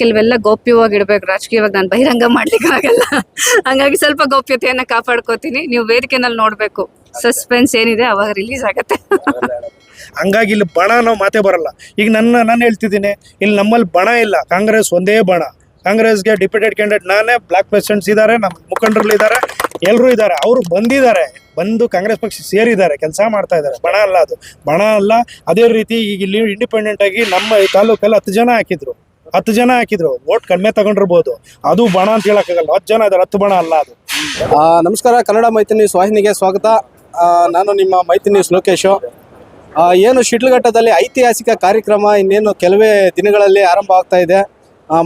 ಕೆಲವೆಲ್ಲ ಗೌಪ್ಯವಾಗಿ ಇಡಬೇಕು ರಾಜಕೀಯವಾಗಿ ನಾನು ಬಹಿರಂಗ ಮಾಡ್ಲಿಕ್ಕೆ ಆಗಲ್ಲ. ಹಂಗಾಗಿ ಸ್ವಲ್ಪ ಗೌಪ್ಯತೆಯನ್ನ ಕಾಪಾಡ್ಕೋತೀನಿ. ನೀವು ವೇದಿಕೆನಲ್ಲಿ ನೋಡ್ಬೇಕು. ಸಸ್ಪೆನ್ಸ್ ಏನಿದೆ, ಅವಾಗ ರಿಲೀಸ್ ಆಗತ್ತೆ. ಹಂಗಾಗಿ ಇಲ್ಲಿ ಬಣ ನಾವು ಮಾತೇ ಬರಲ್ಲ. ಈಗ ನನ್ನ, ನಾನು ಹೇಳ್ತಿದ್ದೀನಿ, ಇಲ್ಲಿ ನಮ್ಮಲ್ಲಿ ಬಣ ಇಲ್ಲ. ಕಾಂಗ್ರೆಸ್ ಒಂದೇ ಬಣ. ಕಾಂಗ್ರೆಸ್ಗೆ ಡಿಪ್ಯೂಟೆಡ್ ಕ್ಯಾಂಡಿಡೇಟ್ ನಾನೇ, ಬ್ಲಾಕ್ ಪ್ರೆಸಿಡೆಂಟ್ಸ್ ಇದ್ದಾರೆ ನಮ್ಮ ಮುಖಂಡರು ಇದ್ದಾರೆ ಎಲ್ಲರೂ ಇದ್ದಾರೆ ಅವರು ಬಂದಿದ್ದಾರೆ. ಬಂದು ಕಾಂಗ್ರೆಸ್ ಪಕ್ಷ ಸೇರಿದ್ದಾರೆ, ಕೆಲಸ ಮಾಡ್ತಾ ಇದ್ದಾರೆ. ಬಣ ಅಲ್ಲ ಅದು. ಬಣ ಅಲ್ಲ, ಅದೇ ರೀತಿ ಈಗ ಇಲ್ಲಿ ಇಂಡಿಪೆಂಡೆಂಟ್ ಆಗಿ ನಮ್ಮ ತಾಲೂಕಲ್ಲಿ ಹತ್ತು ಜನ ಹಾಕಿದ್ರು. ಹತ್ತು ಜನ ಹಾಕಿದ್ರು. ಓಟ್ ಕಡಿಮೆ ತಗೊಂಡಿರ್ಬೋದು. ಅದು ಬಣ ಅಂತ ಹೇಳಕ್ಕಾಗಲ್ಲ. ಹತ್ತು ಜನ ಇದ್ದಾರೆ ಹತ್ತು ಬಣ ಅಲ್ಲ ಅದು. ನಮಸ್ಕಾರ, ಕನ್ನಡ ಮೈತ್ರಿ ನ್ಯೂಸ್ ವಾಹಿನಿಗೆ ಸ್ವಾಗತ. ನಾನು ನಿಮ್ಮ ಮೈತ್ರಿ ನ್ಯೂಸ್ ಲೋಕೇಶು. ಏನು ಶಿಡ್ಲಘಟ್ಟದಲ್ಲಿ ಐತಿಹಾಸಿಕ ಕಾರ್ಯಕ್ರಮ ಇನ್ನೇನು ಕೆಲವೇ ದಿನಗಳಲ್ಲಿ ಆರಂಭ ಆಗ್ತಾ ಇದೆ.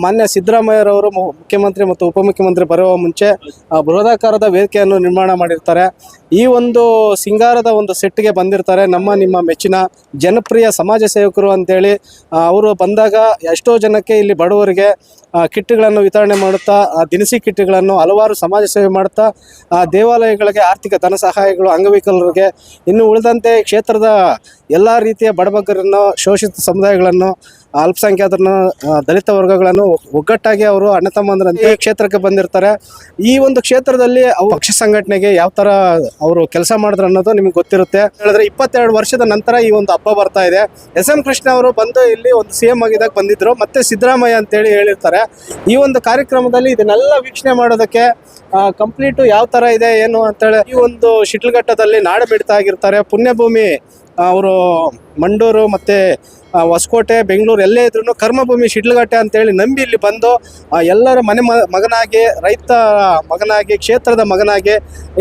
ಮಾನ್ಯ ಸಿದ್ದರಾಮಯ್ಯರವರು ಮುಖ್ಯಮಂತ್ರಿ ಮತ್ತು ಉಪಮುಖ್ಯಮಂತ್ರಿ ಬರುವ ಮುಂಚೆ ಬೃಹದಾಕಾರದ ವೇದಿಕೆಯನ್ನು ನಿರ್ಮಾಣ ಮಾಡಿರ್ತಾರೆ. ಈ ಒಂದು ಸಿಂಗಾರದ ಒಂದು ಸೆಟ್ಗೆ ಬಂದಿರ್ತಾರೆ. ನಮ್ಮ ನಿಮ್ಮ ಮೆಚ್ಚಿನ ಜನಪ್ರಿಯ ಸಮಾಜ ಸೇವಕರು ಅಂತೇಳಿ ಅವರು ಬಂದಾಗ ಎಷ್ಟೋ ಜನಕ್ಕೆ ಇಲ್ಲಿ ಬಡವರಿಗೆ ಕಿಟ್ಗಳನ್ನು ವಿತರಣೆ ಮಾಡುತ್ತಾ ದಿನಸಿ ಕಿಟ್ಗಳನ್ನು ಹಲವಾರು ಸಮಾಜ ಸೇವೆ ಮಾಡುತ್ತಾ ದೇವಾಲಯಗಳಿಗೆ ಆರ್ಥಿಕ ಧನ ಸಹಾಯಗಳು, ಅಂಗವಿಕಲರಿಗೆ, ಇನ್ನು ಉಳಿದಂತೆ ಕ್ಷೇತ್ರದ ಎಲ್ಲ ರೀತಿಯ ಬಡಬಗ್ಗರನ್ನು ಶೋಷಿತ ಸಮುದಾಯಗಳನ್ನು, ಅಲ್ಪಸಂಖ್ಯಾತರನ್ನು ದಲಿತ ವರ್ಗಗಳನ್ನು ಒಗ್ಗಟ್ಟಾಗಿ ಅವರು ಅಣ್ಣ ತಮ್ಮಂದ್ರಂತೆ ಕ್ಷೇತ್ರಕ್ಕೆ ಬಂದಿರ್ತಾರೆ. ಈ ಒಂದು ಕ್ಷೇತ್ರದಲ್ಲಿ ಪಕ್ಷ ಸಂಘಟನೆಗೆ ಯಾವ ತರ ಅವರು ಕೆಲಸ ಮಾಡಿದ್ರು ಅನ್ನೋದು ನಿಮ್ಗೆ ಗೊತ್ತಿರುತ್ತೆ. ಹೇಳಿದ್ರೆ ಇಪ್ಪತ್ತೆರಡು ವರ್ಷದ ನಂತರ ಈ ಒಂದು ಹಬ್ಬ ಬರ್ತಾ ಇದೆ. ಎಸ್ ಎಂ ಕೃಷ್ಣ ಅವರು ಬಂದು ಇಲ್ಲಿ ಒಂದು ಸಿ ಎಂ ಆಗಿದಾಗ ಬಂದಿದ್ರು. ಮತ್ತೆ ಸಿದ್ದರಾಮಯ್ಯ ಅಂತೇಳಿ ಹೇಳಿರ್ತಾರೆ. ಈ ಒಂದು ಕಾರ್ಯಕ್ರಮದಲ್ಲಿ ಇದನ್ನೆಲ್ಲ ವೀಕ್ಷಣೆ ಮಾಡೋದಕ್ಕೆ ಕಂಪ್ಲೀಟ್ ಯಾವ ತರ ಇದೆ, ಏನು ಅಂತೇಳಿ ಈ ಒಂದು ಶಿಡ್ಲಘಟ್ಟದಲ್ಲಿ ನಾಡ ಬಿಡ್ತಾ ಆಗಿರ್ತಾರೆ. ಪುಣ್ಯಭೂಮಿ ಅವರು ಮಂಡೂರು ಮತ್ತೆ ಹೊಸಕೋಟೆ ಬೆಂಗಳೂರು ಎಲ್ಲೇ ಇದ್ರು ಕರ್ಮಭೂಮಿ ಶಿಡ್ಲಘಟ್ಟೆ ಅಂತೇಳಿ ನಂಬಿ ಇಲ್ಲಿ ಬಂದು ಎಲ್ಲರ ಮನೆ ಮಗನಾಗಿ ರೈತ ಮಗನಾಗಿ ಕ್ಷೇತ್ರದ ಮಗನಾಗಿ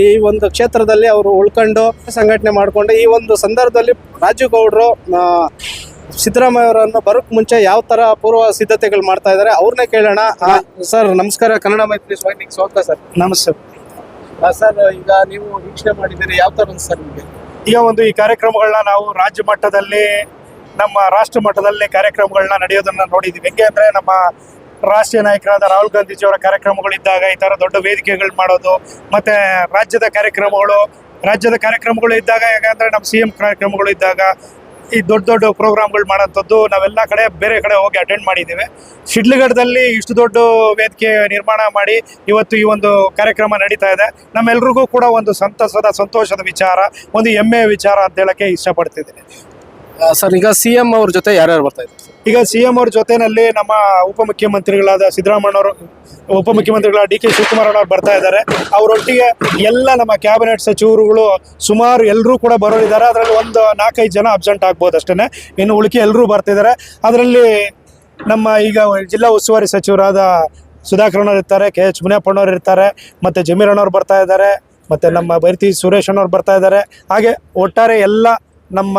ಈ ಒಂದು ಕ್ಷೇತ್ರದಲ್ಲಿ ಅವರು ಉಳ್ಕೊಂಡು ಸಂಘಟನೆ ಮಾಡಿಕೊಂಡು ಈ ಒಂದು ಸಂದರ್ಭದಲ್ಲಿ ರಾಜು ಗೌಡ್ರು ಆ, ಸಿದ್ದರಾಮಯ್ಯ ಅವರನ್ನು ಬರೋಕ್ ಮುಂಚೆ ಯಾವ ತರ ಪೂರ್ವ ಸಿದ್ಧತೆಗಳು ಮಾಡ್ತಾ ಇದ್ದಾರೆ ಅವ್ರನ್ನೇ ಕೇಳೋಣ. ಸರ್ ನಮಸ್ಕಾರ ಕನ್ನಡ ಮೈತ್ರಿ ಸ್ವಾಮಿ ಸ್ವಾಗತ ಸರ್. ನಮಸ್ತೆ. ಸರ್ ಈಗ ನೀವು ವೀಕ್ಷಣೆ ಮಾಡಿದ್ದೀರಿ ಯಾವ ತರ ಸರ್ ನಿಮಗೆ? ಈಗ ಒಂದು ಈ ಕಾರ್ಯಕ್ರಮಗಳನ್ನ ನಾವು ರಾಜ್ಯ ಮಟ್ಟದಲ್ಲಿ ನಮ್ಮ ರಾಷ್ಟ್ರ ಮಟ್ಟದಲ್ಲಿ ಕಾರ್ಯಕ್ರಮಗಳನ್ನ ನಡೆಯೋದನ್ನ ನೋಡಿದ್ದೀವಿ ಹೆಂಗೆ ಅಂದ್ರೆ ನಮ್ಮ ರಾಷ್ಟ್ರೀಯ ನಾಯಕರಾದ ರಾಹುಲ್ ಗಾಂಧೀಜಿಯವರ ಕಾರ್ಯಕ್ರಮಗಳಿದ್ದಾಗ ಈ ತರ ದೊಡ್ಡ ವೇದಿಕೆಗಳು ಮಾಡೋದು, ಮತ್ತೆ ರಾಜ್ಯದ ಕಾರ್ಯಕ್ರಮಗಳು ರಾಜ್ಯದ ಕಾರ್ಯಕ್ರಮಗಳು ಇದ್ದಾಗ ಯಾಕಂದ್ರೆ ನಮ್ಮ ಸಿ ಎಂ ಕಾರ್ಯಕ್ರಮಗಳು ಇದ್ದಾಗ ಈ ದೊಡ್ಡ ದೊಡ್ಡ ಪ್ರೋಗ್ರಾಮ್ಗಳು ಮಾಡೋಂಥದ್ದು ನಾವೆಲ್ಲ ಕಡೆ ಬೇರೆ ಕಡೆ ಹೋಗಿ ಅಟೆಂಡ್ ಮಾಡಿದ್ದೇವೆ ಶಿಡ್ಲಘಟ್ಟದಲ್ಲಿ ಇಷ್ಟು ದೊಡ್ಡ ವೇದಿಕೆ ನಿರ್ಮಾಣ ಮಾಡಿ ಇವತ್ತು ಈ ಒಂದು ಕಾರ್ಯಕ್ರಮ ನಡೀತಾ ಇದೆ. ನಮ್ಮೆಲ್ರಿಗೂ ಕೂಡ ಒಂದು ಸಂತಸದ, ಸಂತೋಷದ ವಿಚಾರ, ಒಂದು ಹೆಮ್ಮೆಯ ವಿಚಾರ ಅಂತ ಹೇಳಕ್ಕೆ ಇಷ್ಟಪಡ್ತಿದ್ದೀನಿ. ಸರ್, ಈಗ ಸಿ ಎಂ ಅವ್ರ ಜೊತೆ ಯಾರ್ಯಾರು ಬರ್ತಾ ಇದ್ದಾರೆ? ಈಗ ಸಿ ಎಂ ಅವ್ರ ಜೊತೆನಲ್ಲಿ ನಮ್ಮ ಉಪಮುಖ್ಯಮಂತ್ರಿಗಳಾದ ಸಿದ್ದರಾಮಯ್ಯನವರು ಉಪಮುಖ್ಯಮಂತ್ರಿಗಳಾದ ಡಿ ಕೆ ಶಿವಕುಮಾರ್ ಅವರು ಬರ್ತಾ ಇದ್ದಾರೆ. ಅವರೊಟ್ಟಿಗೆ ಎಲ್ಲ ನಮ್ಮ ಕ್ಯಾಬಿನೆಟ್ ಸಚಿವರುಗಳು ಸುಮಾರು ಎಲ್ಲರೂ ಕೂಡ ಬರೋರಿದ್ದಾರೆ. ಅದರಲ್ಲಿ ಒಂದು ನಾಲ್ಕೈದು ಜನ ಅಬ್ಸೆಂಟ್ ಆಗ್ಬೋದು ಅಷ್ಟೇ ಇನ್ನು ಉಳಿಕೆ ಎಲ್ಲರೂ ಬರ್ತಿದ್ದಾರೆ. ಅದರಲ್ಲಿ ನಮ್ಮ ಈಗ ಜಿಲ್ಲಾ ಉಸ್ತುವಾರಿ ಸಚಿವರಾದ ಸುಧಾಕರಣ್ಣವ್ರು ಇರ್ತಾರೆ, ಕೆ ಎಚ್ ಮುನಿಯಪ್ಪಣ್ಣವ್ರು ಇರ್ತಾರೆ, ಮತ್ತು ಜಮೀರಣ್ಣವ್ರು ಬರ್ತಾ ಇದ್ದಾರೆ, ಮತ್ತು ನಮ್ಮ ಬೈರತಿ ಸುರೇಶ್ ಅಣ್ಣವ್ರು ಬರ್ತಾ ಇದ್ದಾರೆ. ಹಾಗೆ ಒಟ್ಟಾರೆ ಎಲ್ಲ ನಮ್ಮ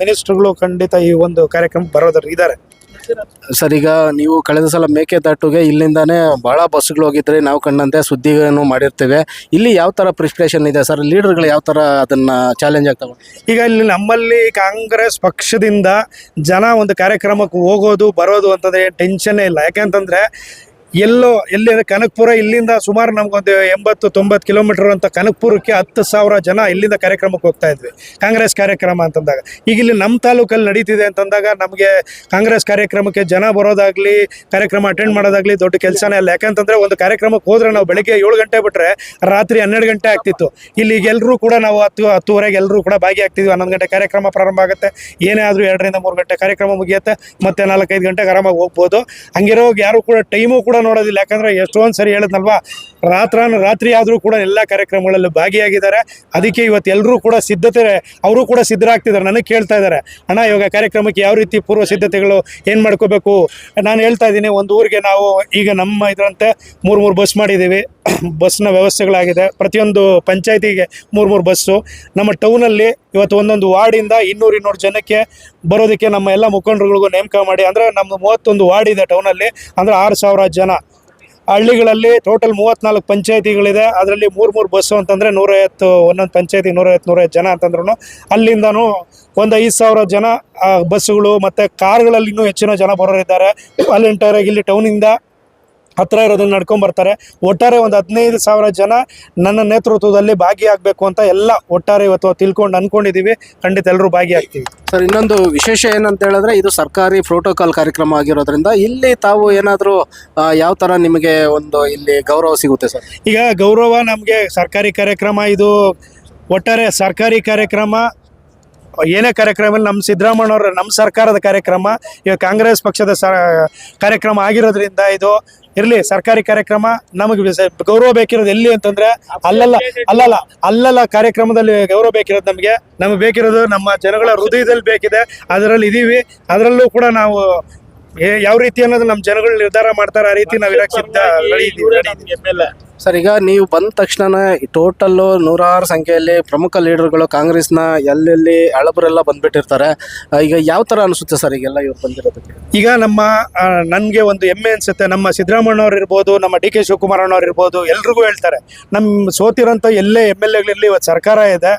ಮಿನಿಸ್ಟ್ರುಗಳು ಖಂಡಿತ ಈ ಒಂದು ಕಾರ್ಯಕ್ರಮಕ್ಕೆ ಬರೋದ್ರ ಇದ್ದಾರೆ. ಸರ್ ಈಗ ನೀವು ಕಳೆದ ಸಲ ಮೇಕೆದಾಟುಗೆ ಇಲ್ಲಿಂದಾನೇ ಭಾಳ ಬಸ್ಗಳು ಹೋಗಿದ್ರೆ ನಾವು ಕಂಡಂತೆ ಸುದ್ದಿಗಳನ್ನು ಮಾಡಿರ್ತೇವೆ. ಇಲ್ಲಿ ಯಾವ ತರ ಪ್ರಿಪ್ರೇಷನ್ ಇದೆ ಸರ್? ಲೀಡರ್ಗಳು ಯಾವ ತರ ಅದನ್ನ ಚಾಲೆಂಜ್ ಆಗ್ತವೆ ಈಗ ಇಲ್ಲಿ ನಮ್ಮಲ್ಲಿ ಕಾಂಗ್ರೆಸ್ ಪಕ್ಷದಿಂದ ಜನ ಒಂದು ಕಾರ್ಯಕ್ರಮಕ್ಕೆ ಹೋಗೋದು ಬರೋದು ಅಂತಂದ್ರೆ ಟೆನ್ಷನ್ನೇ ಇಲ್ಲ. ಯಾಕೆಂತಂದ್ರೆ ಎಲ್ಲೋ, ಎಲ್ಲಿ ಕನಕಪುರ, ಇಲ್ಲಿಂದ ಸುಮಾರು ನಮ್ಗೊಂದು ಎಂಬತ್ತು, ತೊಂಬತ್ತು ಕಿಲೋಮೀಟರ್ ಅಂತ ಕನಕಪುರಕ್ಕೆ ಹತ್ತು ಸಾವಿರ ಜನ ಇಲ್ಲಿಂದ ಕಾರ್ಯಕ್ರಮಕ್ಕೆ ಹೋಗ್ತಾ ಇದ್ವಿ. ಕಾಂಗ್ರೆಸ್ ಕಾರ್ಯಕ್ರಮ ಅಂತಂದಾಗ. ಈಗ ಇಲ್ಲಿ ನಮ್ಮ ತಾಲೂಕಲ್ಲಿ ನಡೀತಿದೆ ಅಂತಂದಾಗ ನಮಗೆ ಕಾಂಗ್ರೆಸ್ ಕಾರ್ಯಕ್ರಮಕ್ಕೆ ಜನ ಬರೋದಾಗ್ಲಿ, ಕಾರ್ಯಕ್ರಮ ಅಟೆಂಡ್ ಮಾಡೋದಾಗ್ಲಿ ದೊಡ್ಡ ಕೆಲಸನೇ ಅಲ್ಲ. ಯಾಕಂತಂದರೆ ಒಂದು ಕಾರ್ಯಕ್ರಮಕ್ಕೆ ಹೋದ್ರೆ ನಾವು ಬೆಳಿಗ್ಗೆ ಏಳು ಗಂಟೆ ಬಿಟ್ಟರೆ ರಾತ್ರಿ ಹನ್ನೆರಡು ಗಂಟೆ ಆಗ್ತಿತ್ತು. ಇಲ್ಲಿ ಈಗ ಎಲ್ಲರೂ ಕೂಡ ನಾವು ಹತ್ತು, ಹತ್ತುವರೆಗೆ ಎಲ್ಲರೂ ಕೂಡ ಭಾಗಿಯಾಗ್ತಿದ್ವಿ. ಹನ್ನೊಂದು ಗಂಟೆ ಕಾರ್ಯಕ್ರಮ ಪ್ರಾರಂಭ ಆಗುತ್ತೆ. ಏನೇ ಆದರೂ ಎರಡರಿಂದ ಮೂರು ಗಂಟೆ ಕಾರ್ಯಕ್ರಮ ಮುಗಿಯುತ್ತೆ. ಮತ್ತೆ ನಾಲ್ಕೈದು ಗಂಟೆಗೆ ಆರಾಮಾಗಿ ಹೋಗ್ಬೋದು. ಹಂಗಿರೋ ಯಾರು ಕೂಡ ಟೈಮು ಕೂಡ ನೋಡೋದಿಲ್ಲ. ಯಾಕಂದ್ರೆ ಎಷ್ಟೊಂದು ಸರಿ ಹೇಳಿದ್ನಲ್ವಾ? ರಾತ್ರಾನು ರಾತ್ರಿ ಆದರೂ ಕೂಡ ಎಲ್ಲ ಕಾರ್ಯಕ್ರಮಗಳಲ್ಲಿ ಭಾಗಿಯಾಗಿದ್ದಾರೆ. ಅದಕ್ಕೆ ಇವತ್ತು ಎಲ್ಲರೂ ಕೂಡ ಸಿದ್ಧತೆ, ಅವರು ಕೂಡ ಸಿದ್ಧರಾಗ್ತಿದ್ದಾರೆ. ನನಗೆ ಕೇಳ್ತಾ ಇದ್ದಾರೆ, ಅಣ್ಣ, ಇವಾಗ ಕಾರ್ಯಕ್ರಮಕ್ಕೆ ಯಾವ ರೀತಿ ಪೂರ್ವ ಸಿದ್ಧತೆಗಳು ಏನು ಮಾಡ್ಕೋಬೇಕು? ನಾನು ಹೇಳ್ತಾ ಇದ್ದೀನಿ, ಒಂದು ಊರಿಗೆ ನಾವು ಈಗ ನಮ್ಮ ಇದರಂತೆ ಮೂರು ಮೂರು ಬಸ್ ಮಾಡಿದ್ದೀವಿ. ಬಸ್ನ ವ್ಯವಸ್ಥೆಗಳಾಗಿದೆ. ಪ್ರತಿಯೊಂದು ಪಂಚಾಯತಿಗೆ ಮೂರು ಮೂರು ಬಸ್ಸು. ನಮ್ಮ ಟೌನಲ್ಲಿ ಇವತ್ತು ಒಂದೊಂದು ವಾರ್ಡಿಂದ ಇನ್ನೂರು ಇನ್ನೂರು ಜನಕ್ಕೆ ಬರೋದಕ್ಕೆ ನಮ್ಮ ಎಲ್ಲ ಮುಖಂಡರುಗಳಿಗೂ ನೇಮಕ ಮಾಡಿ, ಅಂದರೆ ನಮ್ಮದು ಮೂವತ್ತೊಂದು ವಾರ್ಡ್ ಇದೆ ಟೌನಲ್ಲಿ. ಅಂದರೆ ಆರು ಸಾವಿರ ಜನ ಹಳ್ಳಿಗಳಲ್ಲಿ ಟೋಟಲ್ ಮೂವತ್ನಾಲ್ಕು ಪಂಚಾಯತಿಗಳಿದೆ. ಅದರಲ್ಲಿ ಮೂರು ಮೂರು ಬಸ್ಸು ಅಂತಂದರೆ ನೂರೈವತ್ತು, ಒಂದೊಂದು ಪಂಚಾಯತಿ ನೂರೈವತ್ತು ನೂರೈವತ್ತು ಜನ ಅಂತಂದ್ರೂ ಅಲ್ಲಿಂದನೂ ಒಂದು ಐದು ಸಾವಿರ ಜನ ಬಸ್ಸುಗಳು ಮತ್ತು ಕಾರ್ಗಳಲ್ಲಿ ಇನ್ನೂ ಹೆಚ್ಚಿನ ಜನ ಬರೋರಿದ್ದಾರೆ. ವಾಲಂಟಿಯರಾಗಿ ಇಲ್ಲಿ ಟೌನಿಂದ ಹತ್ರ ಇರೋದನ್ನ ನಡ್ಕೊಂಬರ್ತಾರೆ. ಒಟ್ಟಾರೆ ಒಂದು ಹದಿನೈದು ಸಾವಿರ ಜನ ನನ್ನ ನೇತೃತ್ವದಲ್ಲಿ ಭಾಗಿಯಾಗಬೇಕು ಅಂತ ಎಲ್ಲ ಒಟ್ಟಾರೆ ಇವತ್ತು ತಿಳ್ಕೊಂಡು ಅನ್ಕೊಂಡಿದೀವಿ. ಖಂಡಿತ ಎಲ್ಲರೂ ಭಾಗಿಯಾಗ್ತೀವಿ. ಸರ್ ಇನ್ನೊಂದು ವಿಶೇಷ ಏನಂತ ಹೇಳಿದ್ರೆ ಇದು ಸರ್ಕಾರಿ ಪ್ರೋಟೋಕಾಲ್ ಕಾರ್ಯಕ್ರಮ ಆಗಿರೋದ್ರಿಂದ ಇಲ್ಲಿ ತಾವು ಏನಾದರೂ ಯಾವ ಥರ ನಿಮಗೆ ಒಂದು ಇಲ್ಲಿ ಗೌರವ ಸಿಗುತ್ತೆ ಸರ್? ಈಗ ಗೌರವ ನಮಗೆ ಸರ್ಕಾರಿ ಕಾರ್ಯಕ್ರಮ ಇದು ಒಟ್ಟಾರೆ ಸರ್ಕಾರಿ ಕಾರ್ಯಕ್ರಮ ಏನೇ ಕಾರ್ಯಕ್ರಮ ನಮ್ಮ ಸಿದ್ದರಾಮಣ್ಣವ್ರ ನಮ್ಮ ಸರ್ಕಾರದ ಕಾರ್ಯಕ್ರಮ ಈಗ ಕಾಂಗ್ರೆಸ್ ಪಕ್ಷದ ಸ ಕಾರ್ಯಕ್ರಮ ಆಗಿರೋದ್ರಿಂದ ಇದು ಇರಲಿ ಸರ್ಕಾರಿ ಕಾರ್ಯಕ್ರಮ ನಮಗೆ ಗೌರವ ಬೇಕಿರೋದು ಎಲ್ಲಿ ಅಂತಂದ್ರೆ ಅಲ್ಲಲ್ಲ ಅಲ್ಲಲ್ಲ ಅಲ್ಲಲ್ಲ ಕಾರ್ಯಕ್ರಮದಲ್ಲಿ ಗೌರವ ಬೇಕಿರೋದು ನಮಗೆ. ನಮಗೆ ಬೇಕಿರೋದು ನಮ್ಮ ಜನಗಳ ಹೃದಯದಲ್ಲಿ ಬೇಕಿದೆ. ಅದರಲ್ಲಿ ಇದೀವಿ. ಅದರಲ್ಲೂ ಕೂಡ ನಾವು ಯಾವ ರೀತಿ ಅನ್ನೋದು ನಮ್ಮ ಜನಗಳು ನಿರ್ಧಾರ ಮಾಡ್ತಾರೆ ಆ ರೀತಿ ನಾವು ಇರಕ್ಕೆ ಸಿದ್ಧ. ಸರ್, ಈಗ ನೀವು ಬಂದ ತಕ್ಷಣ ಟೋಟಲ್ಲು ನೂರಾರು ಸಂಖ್ಯೆಯಲ್ಲಿ ಪ್ರಮುಖ ಲೀಡರ್ಗಳು ಕಾಂಗ್ರೆಸ್ನ ಎಲ್ಲೆಲ್ಲಿ ಹಳಬರೆಲ್ಲ ಬಂದ್ಬಿಟ್ಟಿರ್ತಾರೆ. ಈಗ ಯಾವ ಥರ ಅನಿಸುತ್ತೆ ಸರ್ ಈಗೆಲ್ಲ ಇವ್ರು ಬಂದಿರೋದಕ್ಕೆ? ಈಗ ನಮ್ಮ ನನಗೆ ಒಂದು ಹೆಮ್ಮೆ ಅನಿಸುತ್ತೆ. ನಮ್ಮ ಸಿದ್ದರಾಮಣ್ಣವ್ರು ಇರ್ಬೋದು, ನಮ್ಮ ಡಿ ಕೆ ಶಿವಕುಮಾರ್ ಇರ್ಬೋದು, ಎಲ್ರಿಗೂ ಹೇಳ್ತಾರೆ. ನಮ್ಮ ಸೋತಿರೋಂಥ ಎಲ್ಲೇ ಎಂ ಎಲ್ ಎಗಳಿರಲಿ ಇವತ್ತು ಸರ್ಕಾರ ಇದೆ.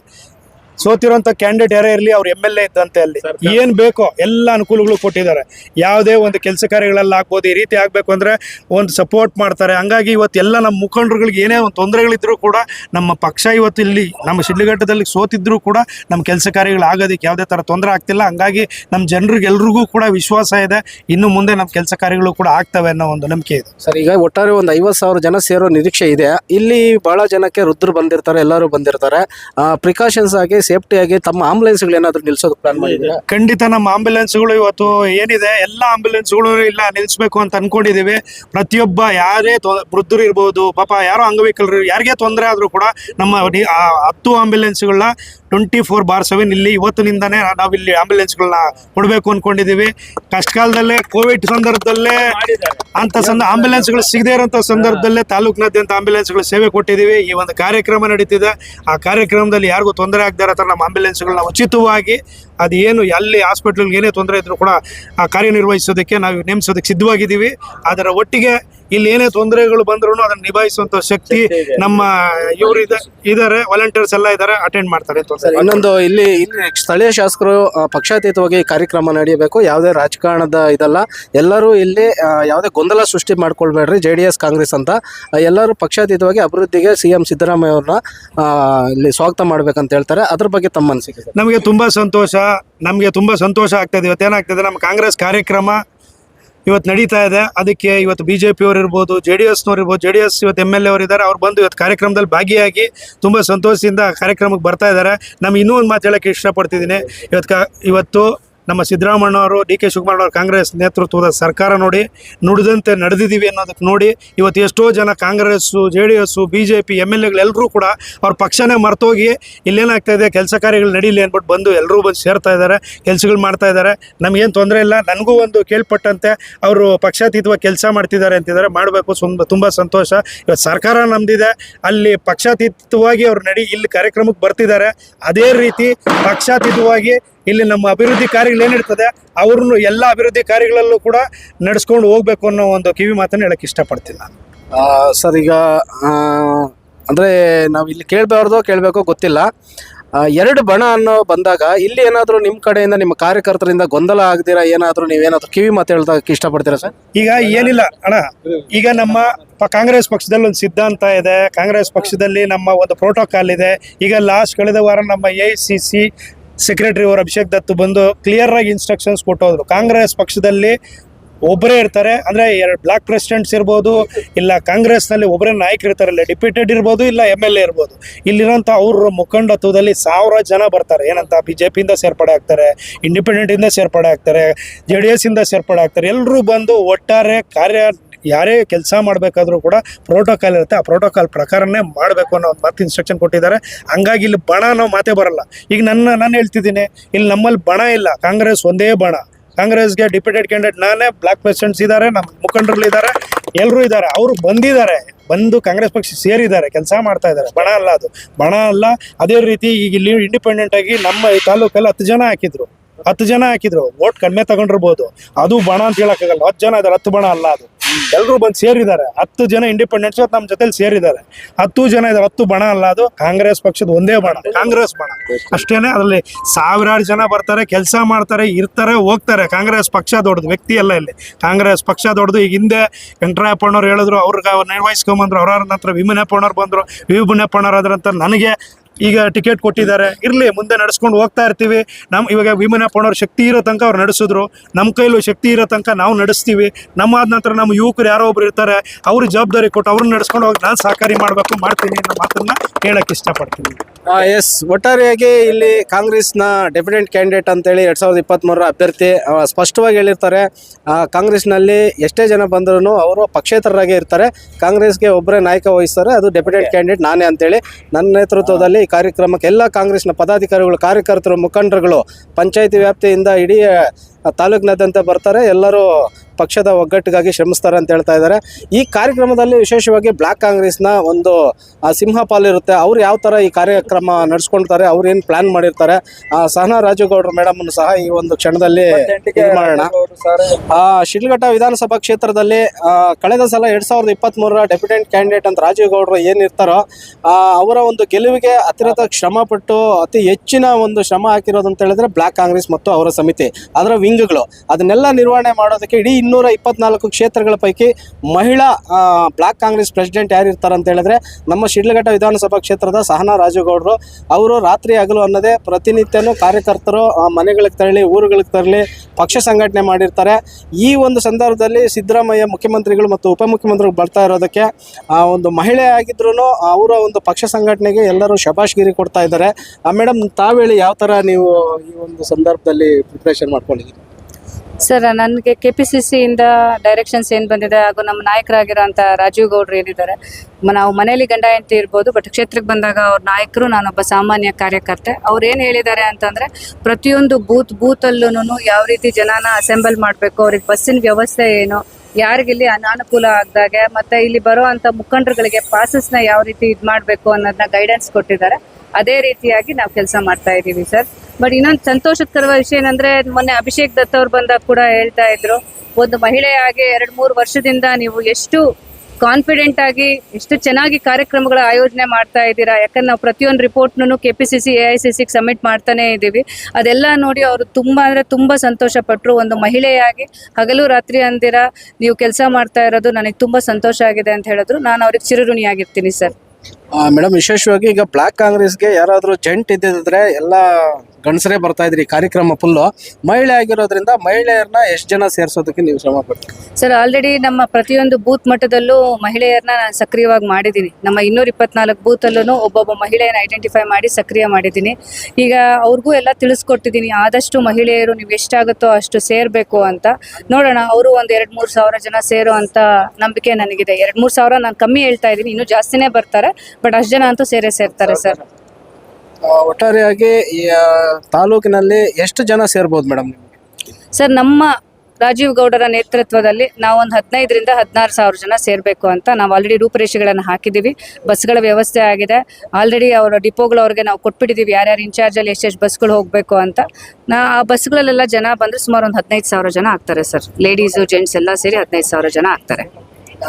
ಸೋತಿರೋಂಥ ಕ್ಯಾಂಡಿಡೇಟ್ ಯಾರೇ ಇರಲಿ, ಅವ್ರು ಎಂ ಎಲ್ ಎ ಇದ್ದಂತೆ ಅಲ್ಲಿ. ಏನು ಬೇಕೋ ಎಲ್ಲ ಅನುಕೂಲಗಳು ಕೊಟ್ಟಿದ್ದಾರೆ. ಯಾವುದೇ ಒಂದು ಕೆಲಸ ಕಾರ್ಯಗಳಲ್ಲಿ ಆಗ್ಬೋದು, ಈ ರೀತಿ ಆಗಬೇಕು ಅಂದ್ರೆ ಒಂದು ಸಪೋರ್ಟ್ ಮಾಡ್ತಾರೆ. ಹಂಗಾಗಿ ಇವತ್ತು ಎಲ್ಲ ನಮ್ಮ ಮುಖಂಡರುಗಳಿಗೆ ಏನೇ ಒಂದು ತೊಂದರೆಗಳಿದ್ರು ಕೂಡ ನಮ್ಮ ಪಕ್ಷ ಇವತ್ತು ಇಲ್ಲಿ ನಮ್ಮ ಶಿಡ್ಲಘಟ್ಟದಲ್ಲಿ ಸೋತಿದ್ರು ಕೂಡ ನಮ್ಮ ಕೆಲಸ ಕಾರ್ಯಗಳು ಆಗೋದಕ್ಕೆ ಯಾವುದೇ ಥರ ತೊಂದರೆ ಆಗ್ತಿಲ್ಲ. ಹಂಗಾಗಿ ನಮ್ಮ ಜನರಿಗೆ ಎಲ್ರಿಗೂ ಕೂಡ ವಿಶ್ವಾಸ ಇದೆ. ಇನ್ನು ಮುಂದೆ ನಮ್ಮ ಕೆಲಸ ಕಾರ್ಯಗಳು ಕೂಡ ಆಗ್ತವೆ ಅನ್ನೋ ಒಂದು ನಂಬಿಕೆ ಇದೆ. ಸರ್, ಈಗ ಒಟ್ಟಾರೆ ಒಂದು ಐವತ್ತು ಸಾವಿರ ಜನ ಸೇರೋ ನಿರೀಕ್ಷೆ ಇದೆ. ಇಲ್ಲಿ ಬಹಳ ಜನಕ್ಕೆ ರುದ್ರ ಬಂದಿರ್ತಾರೆ, ಎಲ್ಲರೂ ಬಂದಿರ್ತಾರೆ. ಪ್ರಿಕಾಷನ್ಸ್ ಆಗಿ ಸೇಫ್ಟಿ ಆಗಿ ತಮ್ಮ ಆಂಬುಲೆನ್ಸ್ಗಳು ಏನಾದರೂ ನಿಲ್ಸೋದು ಪ್ಲಾನ್ ಮಾಡಿದ್ರೆ ಖಂಡಿತ ನಮ್ಮ ಆಂಬ್ಯುಲೆನ್ಸ್ಗಳು ಇವತ್ತು ಏನಿದೆ, ಎಲ್ಲ ಆಂಬ್ಯುಲೆನ್ಸ್ಗಳು ಇಲ್ಲ, ನಿಲ್ಸಬೇಕು ಅಂತ ಅನ್ಕೊಂಡಿದೀವಿ. ಪ್ರತಿಯೊಬ್ಬ ಯಾರೇ ವೃದ್ಧರು ಇರ್ಬೋದು, ಪಾಪ ಯಾರೋ ಅಂಗವಿಕಲರು ಯಾರಿಗೇ ತೊಂದರೆ ಆದ್ರೂ ಕೂಡ ನಮ್ಮ ಹತ್ತು ಆಂಬ್ಯುಲೆನ್ಸ್ಗಳನ್ನ ಟ್ವೆಂಟಿ ಫೋರ್ ಬಾರ್ ಸೆವೆನ್ ಇಲ್ಲಿ ಇವತ್ತಿನಿಂದನೇ ನಾವು ಇಲ್ಲಿ ಆಂಬ್ಯುಲೆನ್ಸ್ಗಳನ್ನ ಕೊಡಬೇಕು ಅನ್ಕೊಂಡಿದೀವಿ. ಕಷ್ಟ ಕಾಲದಲ್ಲೇ ಕೋವಿಡ್ ಸಂದರ್ಭದಲ್ಲೇ ಅಂತ ಸಂದ ಆಂಬ್ಯುಲೆನ್ಸ್ಗಳು ಸಿಗದೇ ಇರೋಂಥ ಸಂದರ್ಭದಲ್ಲೇ ತಾಲೂಕಿನಾದ್ಯಂತ ಆಂಬ್ಯುಲೆನ್ಸ್ಗಳು ಸೇವೆ ಕೊಟ್ಟಿದೀವಿ. ಈ ಒಂದು ಕಾರ್ಯಕ್ರಮ ನಡೀತಿದೆ. ಆ ಕಾರ್ಯಕ್ರಮದಲ್ಲಿ ಯಾರಿಗೂ ತೊಂದರೆ ಆಗದೇ ಥರ ನಮ್ಮ ಆಂಬ್ಯುಲೆನ್ಸ್ಗಳನ್ನ ಉಚಿತವಾಗಿ ಅದೇನು ಎಲ್ಲಿ ಹಾಸ್ಪಿಟ್ಲ್ಗೆ ಏನೇ ತೊಂದರೆ ಇದ್ದರೂ ಕೂಡ ಕಾರ್ಯನಿರ್ವಹಿಸೋದಕ್ಕೆ ನಾವು ನೇಮಿಸೋದಕ್ಕೆ ಸಿದ್ಧವಾಗಿದ್ದೀವಿ. ಅದರ ಒಟ್ಟಿಗೆ ಇಲ್ಲಿ ಏನೇ ತೊಂದರೆಗಳು ಬಂದ್ರು ಅದನ್ನ ನಿಭಾಯಿಸುವಂತ ಶಕ್ತಿ ನಮ್ಮ ಇವರು ಇದಾರೆ ವಾಲಂಟಿಯರ್ಸ್ ಎಲ್ಲ ಇದ್ದಾರೆ ಅಟೆಂಡ್ ಮಾಡ್ತಾರೆ ಸರ್ ಇನ್ನೊಂದು ಇಲ್ಲಿ ಇಲ್ಲಿ ಸ್ಥಳೀಯ ಶಾಸಕರು ಪಕ್ಷಾತೀತವಾಗಿ ಕಾರ್ಯಕ್ರಮ ನಡೆಯಬೇಕು ಯಾವುದೇ ರಾಜಕಾರಣದ ಇದಲ್ಲ. ಎಲ್ಲರೂ ಇಲ್ಲಿ ಯಾವುದೇ ಗೊಂದಲ ಸೃಷ್ಟಿ ಮಾಡ್ಕೊಳ್ಬೇಡ್ರಿ ಜೆ ಡಿ ಎಸ್ ಕಾಂಗ್ರೆಸ್ ಅಂತ. ಎಲ್ಲರೂ ಪಕ್ಷಾತೀತವಾಗಿ ಅಭಿವೃದ್ಧಿಗೆ ಸಿ ಎಂ ಸಿದ್ದರಾಮಯ್ಯ ಅವ್ರನ್ನ ಇಲ್ಲಿ ಸ್ವಾಗತ ಮಾಡ್ಬೇಕಂತ ಹೇಳ್ತಾರೆ. ಅದ್ರ ಬಗ್ಗೆ ತಮ್ಮ ಅನಿಸಿಕೆ ನಮಗೆ ತುಂಬಾ ಸಂತೋಷ ನಮಗೆ ತುಂಬಾ ಸಂತೋಷ ಆಗ್ತದೆ ಇವತ್ತು ಏನಾಗ್ತದೆ ನಮ್ಮ ಕಾಂಗ್ರೆಸ್ ಕಾರ್ಯಕ್ರಮ ಇವತ್ತು ನಡೀತಾ ಇದೆ. ಅದಕ್ಕೆ ಇವತ್ತು ಬಿ ಜೆ ಪಿಯವರು ಇರ್ಬೋದು ಜೆ ಡಿ ಎಸ್ನವ್ರು ಇರ್ಬೋದು ಜೆ ಡಿ ಎಸ್ ಇವತ್ತು ಎಂ ಎಲ್ ಎ ಇದ್ದಾರೆ. ಅವ್ರು ಬಂದು ಇವತ್ತು ಕಾರ್ಯಕ್ರಮದಲ್ಲಿ ಭಾಗಿಯಾಗಿ ತುಂಬ ಸಂತೋಷದಿಂದ ಕಾರ್ಯಕ್ರಮಕ್ಕೆ ಬರ್ತಾ ಇದ್ದಾರೆ. ನಮ್ಗೆ ಇನ್ನೂ ಒಂದು ಮಾತು ಹೇಳೋಕ್ಕೆ ಇಷ್ಟಪಡ್ತಿದ್ದೀನಿ. ಇವತ್ತು ಇವತ್ತು ನಮ್ಮ ಸಿದ್ದರಾಮಣ್ಣವರು ಡಿ ಕೆ ಶಿವಕುಮಾರ್ ಅವರು ಕಾಂಗ್ರೆಸ್ ನೇತೃತ್ವದ ಸರ್ಕಾರ ನೋಡಿ ನುಡಿದಂತೆ ನಡೆದಿದ್ದೀವಿ ಅನ್ನೋದಕ್ಕೆ ನೋಡಿ ಇವತ್ತು ಎಷ್ಟೋ ಜನ Congress J D S B J P, M L ಎಗಳೆಲ್ಲರೂ ಕೂಡ ಅವ್ರ ಪಕ್ಷನೇ ಮರ್ತೋಗಿ ಇಲ್ಲೇನಾಗ್ತಾ ಇದೆ, ಕೆಲಸ ಕಾರ್ಯಗಳು ನಡೀಲಿ ಅಂದ್ಬಿಟ್ಟು ಬಂದು ಎಲ್ಲರೂ ಬಂದು ಸೇರ್ತಾ ಇದ್ದಾರೆ, ಕೆಲಸಗಳು ಮಾಡ್ತಾ ಇದ್ದಾರೆ. ನಮಗೇನು ತೊಂದರೆ ಇಲ್ಲ, ನನಗೂ ಒಂದು ಕೇಳ್ಪಟ್ಟಂತೆ ಅವರು ಪಕ್ಷಾತೀತವಾಗಿ ಕೆಲಸ ಮಾಡ್ತಿದ್ದಾರೆ ಅಂತಿದ್ದಾರೆ, ಮಾಡಬೇಕು, ಸುಮ್, ತುಂಬ ಸಂತೋಷ. ಇವತ್ತು ಸರ್ಕಾರ ನಮ್ದಿದೆ, ಅಲ್ಲಿ ಪಕ್ಷಾತೀತವಾಗಿ ಅವ್ರು ನಡಿ, ಇಲ್ಲಿ ಕಾರ್ಯಕ್ರಮಕ್ಕೆ ಬರ್ತಿದ್ದಾರೆ. ಅದೇ ರೀತಿ ಪಕ್ಷಾತೀತವಾಗಿ ಇಲ್ಲಿ ನಮ್ಮ ಅಭಿವೃದ್ಧಿ ಕಾರ್ಯಗಳು ಏನಿರ್ತದೆ ಅವ್ರನ್ನು ಎಲ್ಲ ಅಭಿವೃದ್ಧಿ ಕಾರ್ಯಗಳಲ್ಲೂ ಕೂಡ ನಡೆಸ್ಕೊಂಡು ಹೋಗ್ಬೇಕು ಅನ್ನೋ ಒಂದು ಕಿವಿ ಮಾತನ್ನು ಹೇಳಕ್ಕೆ ಇಷ್ಟಪಡ್ತೀನಿ ನಾನು. ಸರ್ ಈಗ ಅಂದರೆ ನಾವು ಇಲ್ಲಿ ಕೇಳಬಾರ್ದು ಕೇಳಬೇಕು ಗೊತ್ತಿಲ್ಲ. ಎರಡು ಬಣ ಅನ್ನೋ ಬಂದಾಗ ಇಲ್ಲಿ ಏನಾದರೂ ನಿಮ್ಮ ಕಡೆಯಿಂದ ನಿಮ್ಮ ಕಾರ್ಯಕರ್ತರಿಂದ ಗೊಂದಲ ಆಗದಿರ ಏನಾದರೂ ನೀವೇನಾದರೂ ಕಿವಿ ಮಾತು ಹೇಳ್ದಕ್ಕೆ ಇಷ್ಟಪಡ್ತೀರಾ ಸರ್? ಈಗ ಏನಿಲ್ಲ ಅಣ್ಣ ಈಗ ನಮ್ಮ ಕಾಂಗ್ರೆಸ್ ಪಕ್ಷದಲ್ಲಿ ಒಂದು ಸಿದ್ಧಾಂತ ಇದೆ. ಕಾಂಗ್ರೆಸ್ ಪಕ್ಷದಲ್ಲಿ ನಮ್ಮ ಒಂದು ಪ್ರೋಟೋಕಾಲ್ ಇದೆ. ಈಗ ಲಾಸ್ಟ್ ಕಳೆದ ವಾರ ನಮ್ಮ ಎ ಸಿ ಸಿ ಸೆಕ್ರೆಟರಿ ಅವರು ಅಭಿಷೇಕ್ ದತ್ತು ಬಂದು ಕ್ಲಿಯರ್ ಆಗಿ ಇನ್ಸ್ಟ್ರಕ್ಷನ್ಸ್ ಕೊಟ್ಟೋದ್ರು. ಕಾಂಗ್ರೆಸ್ ಪಕ್ಷದಲ್ಲಿ ಒಬ್ಬರೇ ಇರ್ತಾರೆ, ಅಂದ್ರೆ ಎರಡು ಬ್ಲಾಕ್ ಪ್ರೆಸಿಡೆಂಟ್ಸ್ ಇರ್ಬೋದು, ಇಲ್ಲ ಕಾಂಗ್ರೆಸ್ನಲ್ಲಿ ಒಬ್ಬರೇ ನಾಯಕರು ಇರ್ತಾರೆ, ಇಲ್ಲ ಡಿಪ್ಯೂಟೆಡ್ ಇರ್ಬೋದು, ಇಲ್ಲ ಎಂ ಎಲ್ ಎ ಇರ್ಬೋದು. ಇಲ್ಲಿರೋಂಥ ಅವ್ರ ಮುಖಂಡತ್ವದಲ್ಲಿ ಸಾವಿರ ಜನ ಬರ್ತಾರೆ. ಏನಂತ ಬಿ ಜೆ ಪಿಯಿಂದ ಸೇರ್ಪಡೆ ಆಗ್ತಾರೆ ಇಂಡಿಪೆಂಡೆಂಟಿಂದ ಸೇರ್ಪಡೆ ಆಗ್ತಾರೆ ಜೆ ಡಿ ಎಸ್ ಇಂದ ಸೇರ್ಪಡೆ ಆಗ್ತಾರೆ. ಎಲ್ಲರೂ ಬಂದು ಒಟ್ಟಾರೆ ಕಾರ್ಯ ಯಾರೇ ಕೆಲಸ ಮಾಡಬೇಕಾದ್ರೂ ಕೂಡ ಪ್ರೋಟೋಕಾಲ್ ಇರುತ್ತೆ. ಆ ಪ್ರೋಟೋಕಾಲ್ ಪ್ರಕಾರನೇ ಮಾಡಬೇಕು ಅನ್ನೋ ಒಂದು ಮಾತು ಇನ್ಸ್ಟ್ರಕ್ಷನ್ ಕೊಟ್ಟಿದ್ದಾರೆ. ಹಂಗಾಗಿ ಇಲ್ಲಿ ಬಣ ಅನ್ನೋ ಮಾತೇ ಬರಲ್ಲ. ಈಗ ನನ್ನ, ನಾನು ಹೇಳ್ತಿದ್ದೀನಿ, ಇಲ್ಲಿ ನಮ್ಮಲ್ಲಿ ಬಣ ಇಲ್ಲ. ಕಾಂಗ್ರೆಸ್ ಒಂದೇ ಬಣ. ಕಾಂಗ್ರೆಸ್ಗೆ ಡಿಪ್ಯೂಟೆಡ್ ಕ್ಯಾಂಡಿಡೇಟ್ ನಾನೇ, ಬ್ಲಾಕ್ ಪ್ರೆಸಿಡೆಂಟ್ಸ್ ಇದ್ದಾರೆ, ನಮ್ಮ ಮುಖಂಡರು ಇದ್ದಾರೆ, ಎಲ್ಲರೂ ಇದ್ದಾರೆ, ಅವರು ಬಂದಿದ್ದಾರೆ, ಬಂದು ಕಾಂಗ್ರೆಸ್ ಪಕ್ಷ ಸೇರಿದ್ದಾರೆ, ಕೆಲಸ ಮಾಡ್ತಾ ಇದ್ದಾರೆ. ಬಣ ಅಲ್ಲ ಅದು. ಬಣ ಅಲ್ಲ, ಅದೇ ರೀತಿ ಈಗ ಇಲ್ಲಿ ಇಂಡಿಪೆಂಡೆಂಟ್ ಆಗಿ ನಮ್ಮ ಈ ತಾಲೂಕಲ್ಲಿ ಹತ್ತು ಜನ ಹಾಕಿದ್ರು. ಹತ್ತು ಜನ ಹಾಕಿದ್ರು. ವೋಟ್ ಕಡಿಮೆ ತಗೊಂಡಿರ್ಬೋದು. ಅದು ಬಣ ಅಂತ ಹೇಳೋಕ್ಕಾಗಲ್ಲ. ಹತ್ತು ಜನ ಇದ್ದಾರೆ, ಹತ್ತು ಬಣ ಅಲ್ಲ ಅದು. ಎಲ್ಲರೂ ಬಂದು ಸೇರಿದ್ದಾರೆ. ಹತ್ತು ಜನ ಇಂಡಿಪೆಂಡೆನ್ಸ್ ನಮ್ಮ ಜೊತೆಲಿ ಸೇರಿದ್ದಾರೆ. ಹತ್ತು ಜನ ಇದ್ದಾರೆ ಹತ್ತು ಬಣ ಅಲ್ಲ ಅದು. ಕಾಂಗ್ರೆಸ್ ಪಕ್ಷದ ಒಂದೇ ಬಣ. ಕಾಂಗ್ರೆಸ್ ಬಣ. ಅಷ್ಟೇನೆ ಅದರಲ್ಲಿ ಸಾವಿರಾರು ಜನ ಬರ್ತಾರೆ, ಕೆಲಸ ಮಾಡ್ತಾರೆ, ಇರ್ತಾರೆ, ಹೋಗ್ತಾರೆ. ಕಾಂಗ್ರೆಸ್ ಪಕ್ಷ ದೊಡ್ಡದು, ವ್ಯಕ್ತಿ ಅಲ್ಲ ಇಲ್ಲಿ. ಕಾಂಗ್ರೆಸ್ ಪಕ್ಷ ದೊಡ್ಡದು. ಈಗ ಹಿಂದೆ ವೆಂಕಟರಾಯಪ್ಪಣ್ಣವ್ರು ಹೇಳಿದ್ರು, ಅವ್ರಿಗೆ ಅವ್ರು ನಿರ್ವಹಿಸ್ಕೊಂಬಂದ್ರು, ಅವ್ರ ನಂತರ ವಿಮನಪ್ಪಣ್ಣವ್ರು ಬಂದರು. ವಿಮನಪ್ಪಣ್ಣವ್ರು ಅದ್ರ ನಂತರ ನನಗೆ ಈಗ ಟಿಕೆಟ್ ಕೊಟ್ಟಿದ್ದಾರೆ. ಇರಲಿ, ಮುಂದೆ ನಡೆಸ್ಕೊಂಡು ಹೋಗ್ತಾ ಇರ್ತೀವಿ. ನಮ್ಮ ಇವಾಗ ವಿಮನಪ್ಪಣ್ಣವ್ರು ಶಕ್ತಿ ಇರೋ ತನಕ ಅವ್ರು ನಡೆಸಿದ್ರು. ನಮ್ಮ ಕೈಲೂ ಶಕ್ತಿ ಇರೋ ತನಕ ನಾವು ನಡೆಸ್ತೀವಿ. ನಮ್ಮ ಆದ ನಂತರ ನಮ್ಮ ಯುವಕರು ಯಾರೋ ಒಬ್ರು ಇರ್ತಾರೆ ಅವ್ರಿಗೆ ಜವಾಬ್ದಾರಿ ಕೊಟ್ಟು ಅವ್ರನ್ನ ನಡೆಸ್ಕೊಂಡು ಹೋಗಿ ನಾನು ಸಹಕಾರಿ ಮಾಡಬೇಕು, ಮಾಡ್ತೀನಿ ಅನ್ನೋ ಮಾತನ್ನ ಹೇಳಕ್ಕೆ ಇಷ್ಟಪಡ್ತೀನಿ. ಎಸ್ ಒಟ್ಟಾರೆಯಾಗಿ ಇಲ್ಲಿ ಕಾಂಗ್ರೆಸ್ನ ಡೆಪ್ಯೂಟೆಂಟ್ ಕ್ಯಾಂಡಿಡೇಟ್ ಅಂತೇಳಿ ಎರಡ್ ಸಾವಿರದ ಇಪ್ಪತ್ತ್ಮೂರರ ಅಭ್ಯರ್ಥಿ ಸ್ಪಷ್ಟವಾಗಿ ಹೇಳಿರ್ತಾರೆ. ಕಾಂಗ್ರೆಸ್ನಲ್ಲಿ ಎಷ್ಟೇ ಜನ ಬಂದರೂ ಅವರು ಪಕ್ಷೇತರರಾಗೇ ಇರ್ತಾರೆ. ಕಾಂಗ್ರೆಸ್ಗೆ ಒಬ್ಬರೇ ನಾಯಕ ವಹಿಸ್ತಾರೆ. ಅದು ಡೆಪ್ಯೂಟೆಂಟ್ ಕ್ಯಾಂಡಿಡೇಟ್ ನಾನೇ ಅಂತೇಳಿ ನನ್ನ ನೇತೃತ್ವದಲ್ಲಿ ಈ ಕಾರ್ಯಕ್ರಮಕ್ಕೆ ಎಲ್ಲ ಕಾಂಗ್ರೆಸ್ನ ಪದಾಧಿಕಾರಿಗಳು ಕಾರ್ಯಕರ್ತರು ಮುಖಂಡರುಗಳು ಪಂಚಾಯಿತಿ ವ್ಯಾಪ್ತಿಯಿಂದ ಇಡೀ ತಾಲೂಕಿನಾದ್ಯಂತ ಬರ್ತಾರೆ. ಎಲ್ಲರೂ ಪಕ್ಷದ ಒಗ್ಗಟ್ಟಿಗಾಗಿ ಶ್ರಮಿಸ್ತಾರೆ ಅಂತ ಹೇಳ್ತಾ ಇದ್ದಾರೆ. ಈ ಕಾರ್ಯಕ್ರಮದಲ್ಲಿ ವಿಶೇಷವಾಗಿ ಬ್ಲಾಕ್ ಕಾಂಗ್ರೆಸ್ನ ಒಂದು ಸಿಂಹ ಪಾಲಿರುತ್ತೆ ಅವ್ರು ಯಾವ ಥರ ಈ ಕಾರ್ಯಕ್ರಮ ನಡೆಸ್ಕೊಳ್ತಾರೆ ಅವ್ರು ಏನು ಪ್ಲಾನ್ ಮಾಡಿರ್ತಾರೆ ಆ, ಸಹನಾ ರಾಜುಗೌಡರು ಮೇಡಮ್ ಸಹ ಈ ಒಂದು ಕ್ಷಣದಲ್ಲಿ ಮಾಡೋಣ. ಆ, ಶಿಡ್ಲಘಟ್ಟ ವಿಧಾನಸಭಾ ಕ್ಷೇತ್ರದಲ್ಲಿ ಕಳೆದ ಸಲ ಎರಡ್ ಸಾವಿರದ ಇಪ್ಪತ್ತ್ ಮೂರರ ಡೆಪ್ಯೂಟೆಂಟ್ ಕ್ಯಾಂಡಿಡೇಟ್ ಅಂತ ರಾಜೀವ್ ಗೌಡ್ರು ಏನಿರ್ತಾರೋ ಅವರ ಒಂದು ಗೆಲುವಿಗೆ ಅತಿರಥ ಶ್ರಮ ಪಟ್ಟು ಅತಿ ಹೆಚ್ಚಿನ ಒಂದು ಶ್ರಮ ಹಾಕಿರೋದು ಅಂತ ಹೇಳಿದ್ರೆ ಬ್ಲಾಕ್ ಕಾಂಗ್ರೆಸ್ ಮತ್ತು ಅವರ ಸಮಿತಿ. ಅದರ ವಿಂಗ್ಗಳು ಅದನ್ನೆಲ್ಲ ನಿರ್ವಹಣೆ ಮಾಡೋದಕ್ಕೆ ಇಡೀ ಇನ್ನೂರ ಇಪ್ಪತ್ನಾಲ್ಕು ಕ್ಷೇತ್ರಗಳ ಪೈಕಿ ಮಹಿಳಾ ಬ್ಲಾಕ್ ಕಾಂಗ್ರೆಸ್ ಪ್ರೆಸಿಡೆಂಟ್ ಯಾರು ಇರ್ತಾರೆ ಅಂತ ಹೇಳಿದ್ರೆ ನಮ್ಮ ಶಿಡ್ಲಘಟ್ಟ ವಿಧಾನಸಭಾ ಕ್ಷೇತ್ರದ ಸಹನಾ ರಾಜುಗೌಡರು. ಅವರು ರಾತ್ರಿ ಹಗಲು ಅನ್ನೋದೇ ಪ್ರತಿನಿತ್ಯನೂ ಕಾರ್ಯಕರ್ತರು ಮನೆಗಳಿಗೆ ತರಲಿ ಊರುಗಳಿಗೆ ತರಲಿ ಪಕ್ಷ ಸಂಘಟನೆ ಮಾಡಿರ್ತಾರೆ. ಈ ಒಂದು ಸಂದರ್ಭದಲ್ಲಿ ಸಿದ್ದರಾಮಯ್ಯ ಮುಖ್ಯಮಂತ್ರಿಗಳು ಮತ್ತು ಉಪಮುಖ್ಯಮಂತ್ರಿಗಳು ಬರ್ತಾ ಇರೋದಕ್ಕೆ ಒಂದು ಮಹಿಳೆ ಆಗಿದ್ರು ಅವರ ಒಂದು ಪಕ್ಷ ಸಂಘಟನೆಗೆ ಎಲ್ಲರೂ ಶಬಾಷ್ಗಿರಿ ಕೊಡ್ತಾ ಇದ್ದಾರೆ. ಮೇಡಮ್ ತಾವು ಹೇಳಿ ಯಾವ ಥರ ನೀವು ಈ ಒಂದು ಸಂದರ್ಭದಲ್ಲಿ ಪ್ರಿಪ್ರೇಷನ್ ಮಾಡ್ಕೊಂಡಿದ್ದೀರಿ? ಸರ್, ನನಗೆ ಕೆ ಪಿ ಸಿ ಸಿಯಿಂದ ಡೈರೆಕ್ಷನ್ಸ್ ಏನು ಬಂದಿದೆ ಹಾಗೂ ನಮ್ಮ ನಾಯಕರಾಗಿರೋಂಥ ರಾಜೀವ್ ಗೌಡ್ರು ಏನಿದ್ದಾರೆ ನಾವು ಮನೆಯಲ್ಲಿ ಗಂಡ ಹೆಂಡತಿ ಇರ್ಬೋದು ಬಟ್ ಕ್ಷೇತ್ರಕ್ಕೆ ಬಂದಾಗ ಅವ್ರ ನಾಯಕರು, ನಾನೊಬ್ಬ ಸಾಮಾನ್ಯ ಕಾರ್ಯಕರ್ತೆ. ಅವ್ರು ಏನು ಹೇಳಿದ್ದಾರೆ ಅಂತಂದರೆ, ಪ್ರತಿಯೊಂದು ಬೂತ್ ಬೂತಲ್ಲೂ ಯಾವ ರೀತಿ ಜನನ ಅಸೆಂಬಲ್ ಮಾಡಬೇಕು, ಅವ್ರಿಗೆ ಬಸ್ಸಿನ ವ್ಯವಸ್ಥೆ ಏನು ಯಾರಿಗಿಲ್ಲಿ ಅನಾನುಕೂಲ ಆಗ್ದಾಗೆ, ಮತ್ತು ಇಲ್ಲಿ ಬರೋ ಅಂಥ ಮುಖಂಡರುಗಳಿಗೆ ಪಾಸಸ್ನ ಯಾವ ರೀತಿ ಇದು ಮಾಡಬೇಕು ಅನ್ನೋದನ್ನ ಗೈಡೆನ್ಸ್ ಕೊಟ್ಟಿದ್ದಾರೆ. ಅದೇ ರೀತಿಯಾಗಿ ನಾವು ಕೆಲಸ ಮಾಡ್ತಾ ಇದ್ದೀವಿ ಸರ್. ಬಟ್ ಇನ್ನೊಂದು ಸಂತೋಷಕರವ ವಿಷಯ ಏನಂದ್ರೆ, ಮೊನ್ನೆ ಅಭಿಷೇಕ್ ದತ್ ಅವ್ರು ಬಂದಾಗ ಕೂಡ ಹೇಳ್ತಾ ಇದ್ರು, ಒಂದು ಮಹಿಳೆಯಾಗಿ ಎರಡ್ ಮೂರು ವರ್ಷದಿಂದ ನೀವು ಎಷ್ಟು ಕಾನ್ಫಿಡೆಂಟ್ ಆಗಿ, ಎಷ್ಟು ಚೆನ್ನಾಗಿ ಕಾರ್ಯಕ್ರಮಗಳ ಆಯೋಜನೆ ಮಾಡ್ತಾ ಇದ್ದೀರಾ, ಯಾಕಂದ್ರೆ ನಾವು ಪ್ರತಿಯೊಂದು ರಿಪೋರ್ಟ್ನು K P C C A I C ಸಿಗೆ ಸಬ್ಮಿಟ್ ಮಾಡ್ತಾನೆ ಇದ್ದೀವಿ. ಅದೆಲ್ಲ ನೋಡಿ ಅವರು ತುಂಬ ಅಂದರೆ ತುಂಬ ಸಂತೋಷ ಪಟ್ಟರು ಒಂದು ಮಹಿಳೆಯಾಗಿ ಹಗಲು ರಾತ್ರಿ ಅಂದಿರ, ನೀವು ಕೆಲಸ ಮಾಡ್ತಾ ಇರೋದು ನನಗೆ ತುಂಬ ಸಂತೋಷ ಆಗಿದೆ ಅಂತ ಹೇಳಿದ್ರು. ನಾನು ಅವ್ರಿಗೆ ಚಿರಋಣಿಯಾಗಿರ್ತೀನಿ ಸರ್. ಮೇಡಮ್, ವಿಶೇಷವಾಗಿ ಈಗ ಬ್ಲಾಕ್ ಕಾಂಗ್ರೆಸ್ಗೆ ಯಾರಾದರೂ ಜಂಟ್ ಇದ್ದಿದ್ರೆ ಎಲ್ಲ ಗಂಡಸರೇ ಬರ್ತಾ ಇದ್ರಿ ಕಾರ್ಯಕ್ರಮ ಫುಲ್ಲು ಮಹಿಳೆ ಆಗಿರೋದ್ರಿಂದ ಮಹಿಳೆಯರನ್ನ ಎಷ್ಟು ಜನ ಸೇರಿಸೋದಕ್ಕೆ ನೀವು ಶ್ರಮ ಸರ್ ಆಲ್ರೆಡಿ ನಮ್ಮ ಪ್ರತಿಯೊಂದು ಬೂತ್ ಮಟ್ಟದಲ್ಲೂ ಮಹಿಳೆಯರನ್ನ ನಾನು ಸಕ್ರಿಯವಾಗಿ ಮಾಡಿದ್ದೀನಿ. ನಮ್ಮ ಇನ್ನೂರ ಇಪ್ಪತ್ನಾಲ್ಕು ಬೂತಲ್ಲೂ ಒಬ್ಬೊಬ್ಬ ಮಹಿಳೆಯನ್ನು ಐಡೆಂಟಿಫೈ ಮಾಡಿ ಸಕ್ರಿಯ ಮಾಡಿದ್ದೀನಿ. ಈಗ ಅವ್ರಿಗೂ ಎಲ್ಲ ತಿಳಿಸ್ಕೊಟ್ಟಿದ್ದೀನಿ, ಆದಷ್ಟು ಮಹಿಳೆಯರು ನೀವು ಎಷ್ಟಾಗುತ್ತೋ ಅಷ್ಟು ಸೇರಬೇಕು ಅಂತ. ನೋಡೋಣ, ಅವರು ಒಂದು ಎರಡು ಮೂರು ಸಾವಿರ ಜನ ಸೇರೋ ಅಂತ ನಂಬಿಕೆ ನನಗಿದೆ. ಎರಡು ಮೂರು ಸಾವಿರ ನಾನು ಕಮ್ಮಿ ಹೇಳ್ತಾ ಇದ್ದೀನಿ, ಇನ್ನೂ ಜಾಸ್ತಿನೇ ಬರ್ತಾರೆ, ಬಟ್ ಅಷ್ಟು ಜನ ಅಂತೂ ಸೇರೇ ಸೇರ್ತಾರೆ ಸರ್ ಒಟ್ಟಾರೆಯಾಗಿ, ಈ ತಾಲೂಕಿನಲ್ಲಿ ಎಷ್ಟು ಜನ ಸೇರ್ಬೋದು ಮೇಡಮ್ ಸರ್, ನಮ್ಮ ರಾಜೀವ್ ಗೌಡರ ನೇತೃತ್ವದಲ್ಲಿ ನಾವು ಒಂದು ಹದಿನೈದರಿಂದ ಹದಿನಾರು ಸಾವಿರ ಜನ ಸೇರಬೇಕು ಅಂತ ನಾವು ಆಲ್ರೆಡಿ ರೂಪುರೇಷೆಗಳನ್ನು ಹಾಕಿದ್ದೀವಿ. ಬಸ್ಗಳ ವ್ಯವಸ್ಥೆ ಆಗಿದೆ. ಆಲ್ರೆಡಿ ಅವರ ಡಿಪೋಗಳವ್ರಿಗೆ ನಾವು ಕೊಟ್ಬಿಟ್ಟಿದ್ದೀವಿ. ಯಾರ್ಯಾರು ಇನ್ಚಾರ್ಜಲ್ಲಿ ಎಷ್ಟೆಷ್ಟು ಬಸ್ಗಳು ಹೋಗಬೇಕು ಅಂತ. ನಾ, ಆ ಬಸ್ಗಳಲ್ಲೆಲ್ಲ ಜನ ಬಂದರೆ ಸುಮಾರು ಒಂದು ಹದಿನೈದು ಸಾವಿರ ಜನ ಆಗ್ತಾರೆ ಸರ್. ಲೇಡೀಸು ಜೆಂಟ್ಸ್ ಎಲ್ಲ ಸೇರಿ ಹದಿನೈದು ಸಾವಿರ ಜನ ಆಗ್ತಾರೆ.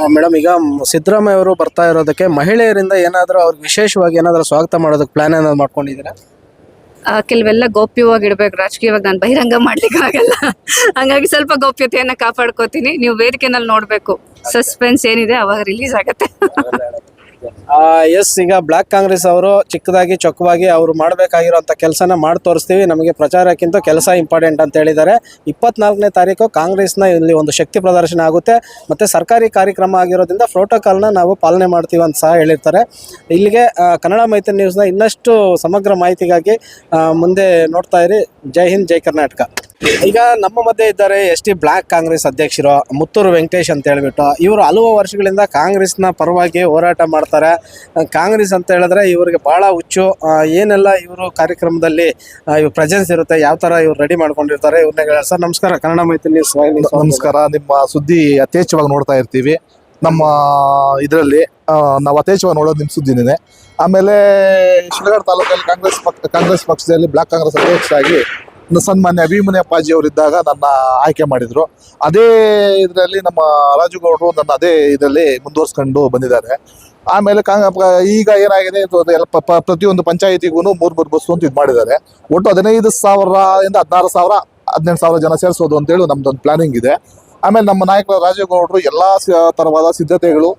ಮೇಡಮ್ ಈಗ ಸಿದ್ದರಾಮಯ್ಯ ಅವರು ಬರ್ತಾ ಇರೋದಕ್ಕೆ ಮಹಿಳೆಯರಿಂದ ಏನಾದರೂ ಅವ್ರಿಗೆ ವಿಶೇಷವಾಗಿ ಏನಾದರೂ ಸ್ವಾಗತ ಮಾಡೋದಕ್ಕೆ ಪ್ಲಾನ್ ಏನಾದ್ರು ಮಾಡ್ಕೊಂಡಿದ್ದೀರಾ? ಆ, ಕೆಲವೆಲ್ಲ ಗೌಪ್ಯವಾಗಿ ಇಡಬೇಕು ರಾಜಕೀಯವಾಗಿ ನಾನು ಬಹಿರಂಗ ಮಾಡ್ಲಿಕ್ಕೆ ಆಗಲ್ಲ. ಹಂಗಾಗಿ ಸ್ವಲ್ಪ ಗೌಪ್ಯತೆಯನ್ನ ಕಾಪಾಡ್ಕೋತೀನಿ. ನೀವು ವೇದಿಕೆನಲ್ಲಿ ನೋಡಬೇಕು. ಸಸ್ಪೆನ್ಸ್ ಏನಿದೆ ಅವಾಗ ರಿಲೀಸ್ ಆಗುತ್ತೆ. ಎಸ್ ಈಗ ಬ್ಲಾಕ್ ಕಾಂಗ್ರೆಸ್ ಅವರು ಚಿಕ್ಕದಾಗಿ, ಚೊಕ್ಕವಾಗಿ ಅವರು ಮಾಡಬೇಕಾಗಿರೋಂಥ ಕೆಲಸನ ಮಾಡಿ ತೋರಿಸ್ತೀವಿ. ನಮಗೆ ಪ್ರಚಾರಕ್ಕಿಂತ ಕೆಲಸ ಇಂಪಾರ್ಟೆಂಟ್ ಅಂತ ಹೇಳಿದ್ದಾರೆ. ಇಪ್ಪತ್ನಾಲ್ಕನೇ ತಾರೀಕು ಕಾಂಗ್ರೆಸ್ನ ಇಲ್ಲಿ ಒಂದು ಶಕ್ತಿ ಪ್ರದರ್ಶನ ಆಗುತ್ತೆ. ಮತ್ತು ಸರ್ಕಾರಿ ಕಾರ್ಯಕ್ರಮ ಆಗಿರೋದ್ರಿಂದ ಪ್ರೋಟೋಕಾಲ್ನ ನಾವು ಪಾಲನೆ ಮಾಡ್ತೀವಿ ಅಂತ ಸಹ ಹೇಳಿರ್ತಾರೆ. ಇಲ್ಲಿಗೆ ಕನ್ನಡ ಮೈತ್ರಿ ನ್ಯೂಸ್ನ ಇನ್ನಷ್ಟು ಸಮಗ್ರ ಮಾಹಿತಿಗಾಗಿ ಮುಂದೆ ನೋಡ್ತಾ ಇರಿ. ಜೈ ಹಿಂದ್, ಜೈ ಕರ್ನಾಟಕ. ಈಗ ನಮ್ಮ ಮಧ್ಯೆ ಇದ್ದಾರೆ ಎಸ್ ಟಿ ಬ್ಲಾಕ್ ಕಾಂಗ್ರೆಸ್ ಅಧ್ಯಕ್ಷರು ಮುತ್ತೂರು ವೆಂಕಟೇಶ್ ಅಂತ ಹೇಳ್ಬಿಟ್ಟು. ಇವರು ಹಲವು ವರ್ಷಗಳಿಂದ ಕಾಂಗ್ರೆಸ್ನ ಪರವಾಗಿ ಹೋರಾಟ ಮಾಡ್ತಾರೆ ಆ, ಕಾಂಗ್ರೆಸ್ ಅಂತ ಹೇಳಿದ್ರೆ ಇವರಿಗೆ ಬಹಳ ಹುಚ್ಚು. ಏನೆಲ್ಲ ಇವರು ಕಾರ್ಯಕ್ರಮದಲ್ಲಿ ಇವ್ರ ಪ್ರೆಸೆನ್ಸ್ ಇರುತ್ತೆ ಯಾವ ಥರ ಇವ್ರು ರೆಡಿ ಮಾಡ್ಕೊಂಡಿರ್ತಾರೆ ಇವ್ರನ್ನ ಸರ್ ನಮಸ್ಕಾರ. ಕನ್ನಡ ಮೈತ್ರಿ ನಮಸ್ಕಾರ. ನಿಮ್ಮ ಸುದ್ದಿ ಯಥೇಚ್ಛವಾಗಿ ನೋಡ್ತಾ ಇರ್ತೀವಿ. ನಮ್ಮ ಇದರಲ್ಲಿ ನಾವು ಯಥೇಚ್ಛವಾಗಿ ನೋಡೋದು ನಿಮ್ಮ ಸುದ್ದಿನೇ ಆಮೇಲೆ ಶಿವಗಡ ತಾಲೂಕಲ್ಲಿ ಕಾಂಗ್ರೆಸ್ ಪಕ್ಷ ಕಾಂಗ್ರೆಸ್ ಪಕ್ಷದಲ್ಲಿ ಬ್ಲಾಕ್ ಕಾಂಗ್ರೆಸ್ ಅಧ್ಯಕ್ಷರಾಗಿ ಸನ್ಮಾನ್ಯ ಅಭಿಮನ್ಯ ಅಪ್ಪಾಜಿ ಅವರಿದ್ದಾಗ ನನ್ನ ಆಯ್ಕೆ ಮಾಡಿದ್ರು. ಅದೇ ಇದರಲ್ಲಿ ನಮ್ಮ ರಾಜುಗೌಡರು ನನ್ನ ಅದೇ ಇದರಲ್ಲಿ ಮುಂದುವರ್ಸ್ಕೊಂಡು ಬಂದಿದ್ದಾರೆ. ಆಮೇಲೆ ಈಗ ಏನಾಗಿದೆ ಇದು ಪ್ರತಿಯೊಂದು ಪಂಚಾಯತಿಗೂ ಮೂರ್ ಮೂರು ಬಸ್ಸು ಅಂತ ಇದು ಮಾಡಿದ್ದಾರೆ. ಒಟ್ಟು ಹದಿನೈದು ಸಾವಿರದಿಂದ ಹದಿನಾರು ಸಾವಿರ, ಹದಿನೆಂಟು ಸಾವಿರ ಜನ ಸೇರಿಸೋದು ಅಂತೇಳಿ ನಮ್ದೊಂದು ಪ್ಲಾನಿಂಗ್ ಇದೆ. ಆಮೇಲೆ ನಮ್ಮ ನಾಯಕ ರಾಜೇಗೌಡರು ಎಲ್ಲಾ ತರವಾದ ಸಿದ್ಧತೆಗಳು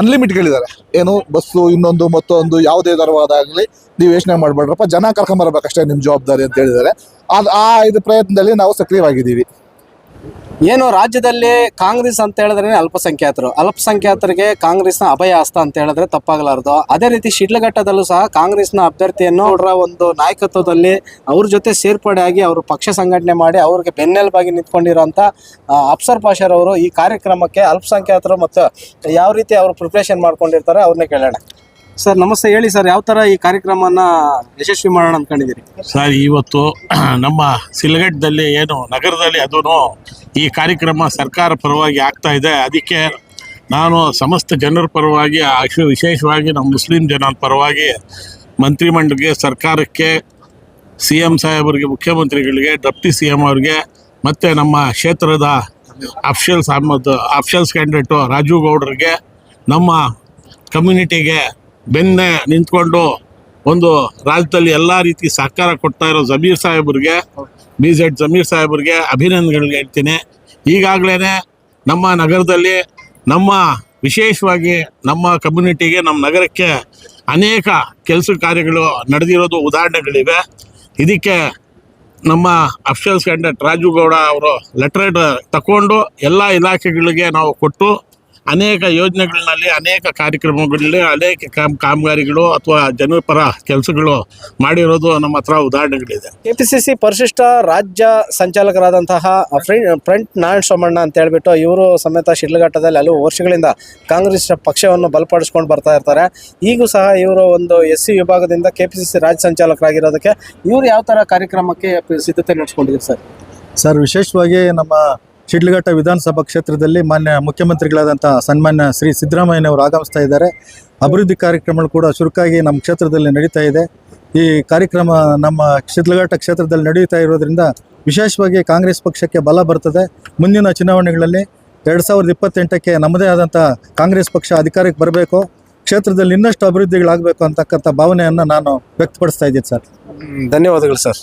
ಅನ್ಲಿಮಿಟ್ಗಳಿದ್ದಾರೆ ಏನು ಬಸ್ಸು ಇನ್ನೊಂದು ಮತ್ತೊಂದು ಯಾವುದೇ ತರವಾದಾಗಲಿ ನೀವು ಯೋಚನೆ ಮಾಡ್ಬೇಡ್ರಪ್ಪ, ಜನ ಕರ್ಕೊಂಬರ್ಬೇಕಷ್ಟೇ ನಿಮ್ಮ ಜವಾಬ್ದಾರಿ ಅಂತ ಹೇಳಿದ್ದಾರೆ. ಅದು ಆ ಇದು ಪ್ರಯತ್ನದಲ್ಲಿ ನಾವು ಸಕ್ರಿಯವಾಗಿದ್ದೀವಿ. ಏನು ರಾಜ್ಯದಲ್ಲಿ ಕಾಂಗ್ರೆಸ್ ಅಂತ ಹೇಳಿದ್ರೆ ಅಲ್ಪಸಂಖ್ಯಾತರು. ಅಲ್ಪಸಂಖ್ಯಾತರಿಗೆ ಕಾಂಗ್ರೆಸ್ನ ಅಭಯ ಹಸ್ತ ಅಂತ ಹೇಳಿದ್ರೆ ತಪ್ಪಾಗಲಾರದು. ಅದೇ ರೀತಿ ಶಿಡ್ಲಘಟ್ಟದಲ್ಲೂ ಸಹ ಕಾಂಗ್ರೆಸ್ನ ಅಭ್ಯರ್ಥಿಯನ್ನು ಅವರ ಒಂದು ನಾಯಕತ್ವದಲ್ಲಿ ಅವ್ರ ಜೊತೆ ಸೇರ್ಪಡೆ ಆಗಿ ಅವರು ಪಕ್ಷ ಸಂಘಟನೆ ಮಾಡಿ ಅವ್ರಿಗೆ ಬೆನ್ನೆಲುಬಾಗಿ ನಿಂತ್ಕೊಂಡಿರೋಂಥ ಅಫ್ಸರ್ ಪಾಷರ್ ಅವರು ಈ ಕಾರ್ಯಕ್ರಮಕ್ಕೆ ಅಲ್ಪಸಂಖ್ಯಾತರು ಮತ್ತು ಯಾವ ರೀತಿ ಅವರು ಪ್ರಿಪ್ರೇಷನ್ ಮಾಡ್ಕೊಂಡಿರ್ತಾರೆ ಅವ್ರನ್ನೇ ಕೇಳೋಣ. ಸರ್, ನಮಸ್ತೆ. ಹೇಳಿ ಸರ್, ಯಾವ ಥರ ಈ ಕಾರ್ಯಕ್ರಮನ ಯಶಸ್ವಿ ಮಾಡೋಣ ಅಂದ್ಕೊಂಡಿದ್ದೀರಿ ಸರ್, ಇವತ್ತು ನಮ್ಮ ಸಿಲ್ಗಟ್ಟದಲ್ಲಿ ಏನು ನಗರದಲ್ಲಿ ಅದೂ ಈ ಕಾರ್ಯಕ್ರಮ ಸರ್ಕಾರ ಪರವಾಗಿ ಆಗ್ತಾ ಇದೆ. ಅದಕ್ಕೆ ನಾನು ಸಮಸ್ತ ಜನರ ಪರವಾಗಿ ವಿಶೇಷವಾಗಿ ನಮ್ಮ ಮುಸ್ಲಿಂ ಜನರ ಪರವಾಗಿ ಮಂತ್ರಿಮಂಡಲಿಗೆ ಸರ್ಕಾರಕ್ಕೆ, ಸಿ ಎಂ ಸಾಹೇಬರಿಗೆ, ಮುಖ್ಯಮಂತ್ರಿಗಳಿಗೆ, ಡೆಪ್ಟಿ ಸಿ ಎಂ ಅವ್ರಿಗೆ, ಮತ್ತು ನಮ್ಮ ಕ್ಷೇತ್ರದ officials Ahmad, officials candidate Raju ಗೌಡ್ರಿಗೆ, ನಮ್ಮ ಕಮ್ಯುನಿಟಿಗೆ ಬೆನ್ನೆ ನಿಂತ್ಕೊಂಡು ಒಂದು ರಾಜ್ಯದಲ್ಲಿ ಎಲ್ಲ ರೀತಿ ಸಹಕಾರ ಕೊಡ್ತಾ ಇರೋ ಜಮೀರ್ ಸಾಹೇಬ್ರಿಗೆ ಬಿ ಜೆಡ್ ಜಮೀರ್ ಸಾಹೇಬ್ರಿಗೆ ಅಭಿನಂದನೆಗಳು ಹೇಳ್ತೀನಿ. ಈಗಾಗಲೇ ನಮ್ಮ ನಗರದಲ್ಲಿ ನಮ್ಮ ವಿಶೇಷವಾಗಿ ನಮ್ಮ ಕಮ್ಯುನಿಟಿಗೆ ನಮ್ಮ ನಗರಕ್ಕೆ ಅನೇಕ ಕೆಲಸ ಕಾರ್ಯಗಳು ನಡೆದಿರೋದು ಉದಾಹರಣೆಗಳಿವೆ. ಇದಕ್ಕೆ ನಮ್ಮ ಅಫ್ಷಲ್ಸ್ ಕ್ಯಾಂಡಿಡೇಟ್ ರಾಜು ಗೌಡ ಅವರು ಲೆಟ್ರೇಟ್ ತಗೊಂಡು ಎಲ್ಲ ಇಲಾಖೆಗಳಿಗೆ ನಾವು ಕೊಟ್ಟು ಅನೇಕ ಯೋಜನೆಗಳಲ್ಲಿ ಅನೇಕ ಕಾರ್ಯಕ್ರಮಗಳಲ್ಲಿ ಅನೇಕ ಕಾಮ್ ಕಾಮಗಾರಿಗಳು ಅಥವಾ ಜನಪರ ಪರ ಕೆಲಸಗಳು ಮಾಡಿರೋದು ನಮ್ಮ ಹತ್ರ ಉದಾಹರಣೆಗಳಿದೆ. ಕೆ ಪಿ ಸಿ ಸಿ ಪರಿಶಿಷ್ಟ ರಾಜ್ಯ ಸಂಚಾಲಕರಾದಂತಹ ಫ್ರೆಂಡ್ ಫ್ರಂಟ್ ನಾರಾಯಣ ಸೋಮಣ್ಣ ಅಂತ ಹೇಳ್ಬಿಟ್ಟು ಇವರು ಸಮೇತ ಶಿಡ್ಲಘಟ್ಟದಲ್ಲಿ ಹಲವು ವರ್ಷಗಳಿಂದ ಕಾಂಗ್ರೆಸ್ ಪಕ್ಷವನ್ನು ಬಲಪಡಿಸ್ಕೊಂಡು ಬರ್ತಾ ಇರ್ತಾರೆ. ಈಗೂ ಸಹ ಇವರು ಒಂದು ಎಸ್ ಸಿ ವಿಭಾಗದಿಂದ ಕೆ ಪಿ ಸಿ ಸಿ ರಾಜ್ಯ ಸಂಚಾಲಕರಾಗಿರೋದಕ್ಕೆ ಇವರು ಯಾವ ಥರ ಕಾರ್ಯಕ್ರಮಕ್ಕೆ ಸಿದ್ಧತೆ ನಡೆಸ್ಕೊಂಡಿದ್ರು ಸರ್? ಸರ್ ವಿಶೇಷವಾಗಿ ನಮ್ಮ ಶಿಡ್ಲಘಟ್ಟ ವಿಧಾನಸಭಾ ಕ್ಷೇತ್ರದಲ್ಲಿ ಮಾನ್ಯ ಮುಖ್ಯಮಂತ್ರಿಗಳಾದಂಥ ಸನ್ಮಾನ್ಯ ಶ್ರೀ ಸಿದ್ದರಾಮಯ್ಯನವರು ಆಗಮಿಸ್ತಾ ಇದ್ದಾರೆ. ಅಭಿವೃದ್ಧಿ ಕಾರ್ಯಕ್ರಮಗಳು ಕೂಡ ಚುರುಕಾಗಿ ನಮ್ಮ ಕ್ಷೇತ್ರದಲ್ಲಿ ನಡೀತಾ ಇದೆ. ಈ ಕಾರ್ಯಕ್ರಮ ನಮ್ಮ ಶಿಡ್ಲಘಟ್ಟ ಕ್ಷೇತ್ರದಲ್ಲಿ ನಡೆಯುತ್ತಾ ಇರೋದ್ರಿಂದ ವಿಶೇಷವಾಗಿ ಕಾಂಗ್ರೆಸ್ ಪಕ್ಷಕ್ಕೆ ಬಲ ಬರ್ತದೆ. ಮುಂದಿನ ಚುನಾವಣೆಗಳಲ್ಲಿ ಎರಡು ಸಾವಿರದ ಇಪ್ಪತ್ತೆಂಟಕ್ಕೆ ನಮ್ಮದೇ ಆದಂಥ ಕಾಂಗ್ರೆಸ್ ಪಕ್ಷ ಅಧಿಕಾರಕ್ಕೆ ಬರಬೇಕು. ಕ್ಷೇತ್ರದಲ್ಲಿ ಇನ್ನಷ್ಟು ಅಭಿವೃದ್ಧಿಗಳಾಗಬೇಕು ಅಂತಕ್ಕಂಥ ಭಾವನೆಯನ್ನು ನಾನು ವ್ಯಕ್ತಪಡಿಸ್ತಾ ಇದ್ದೀನಿ ಸರ್. ಧನ್ಯವಾದಗಳು ಸರ್.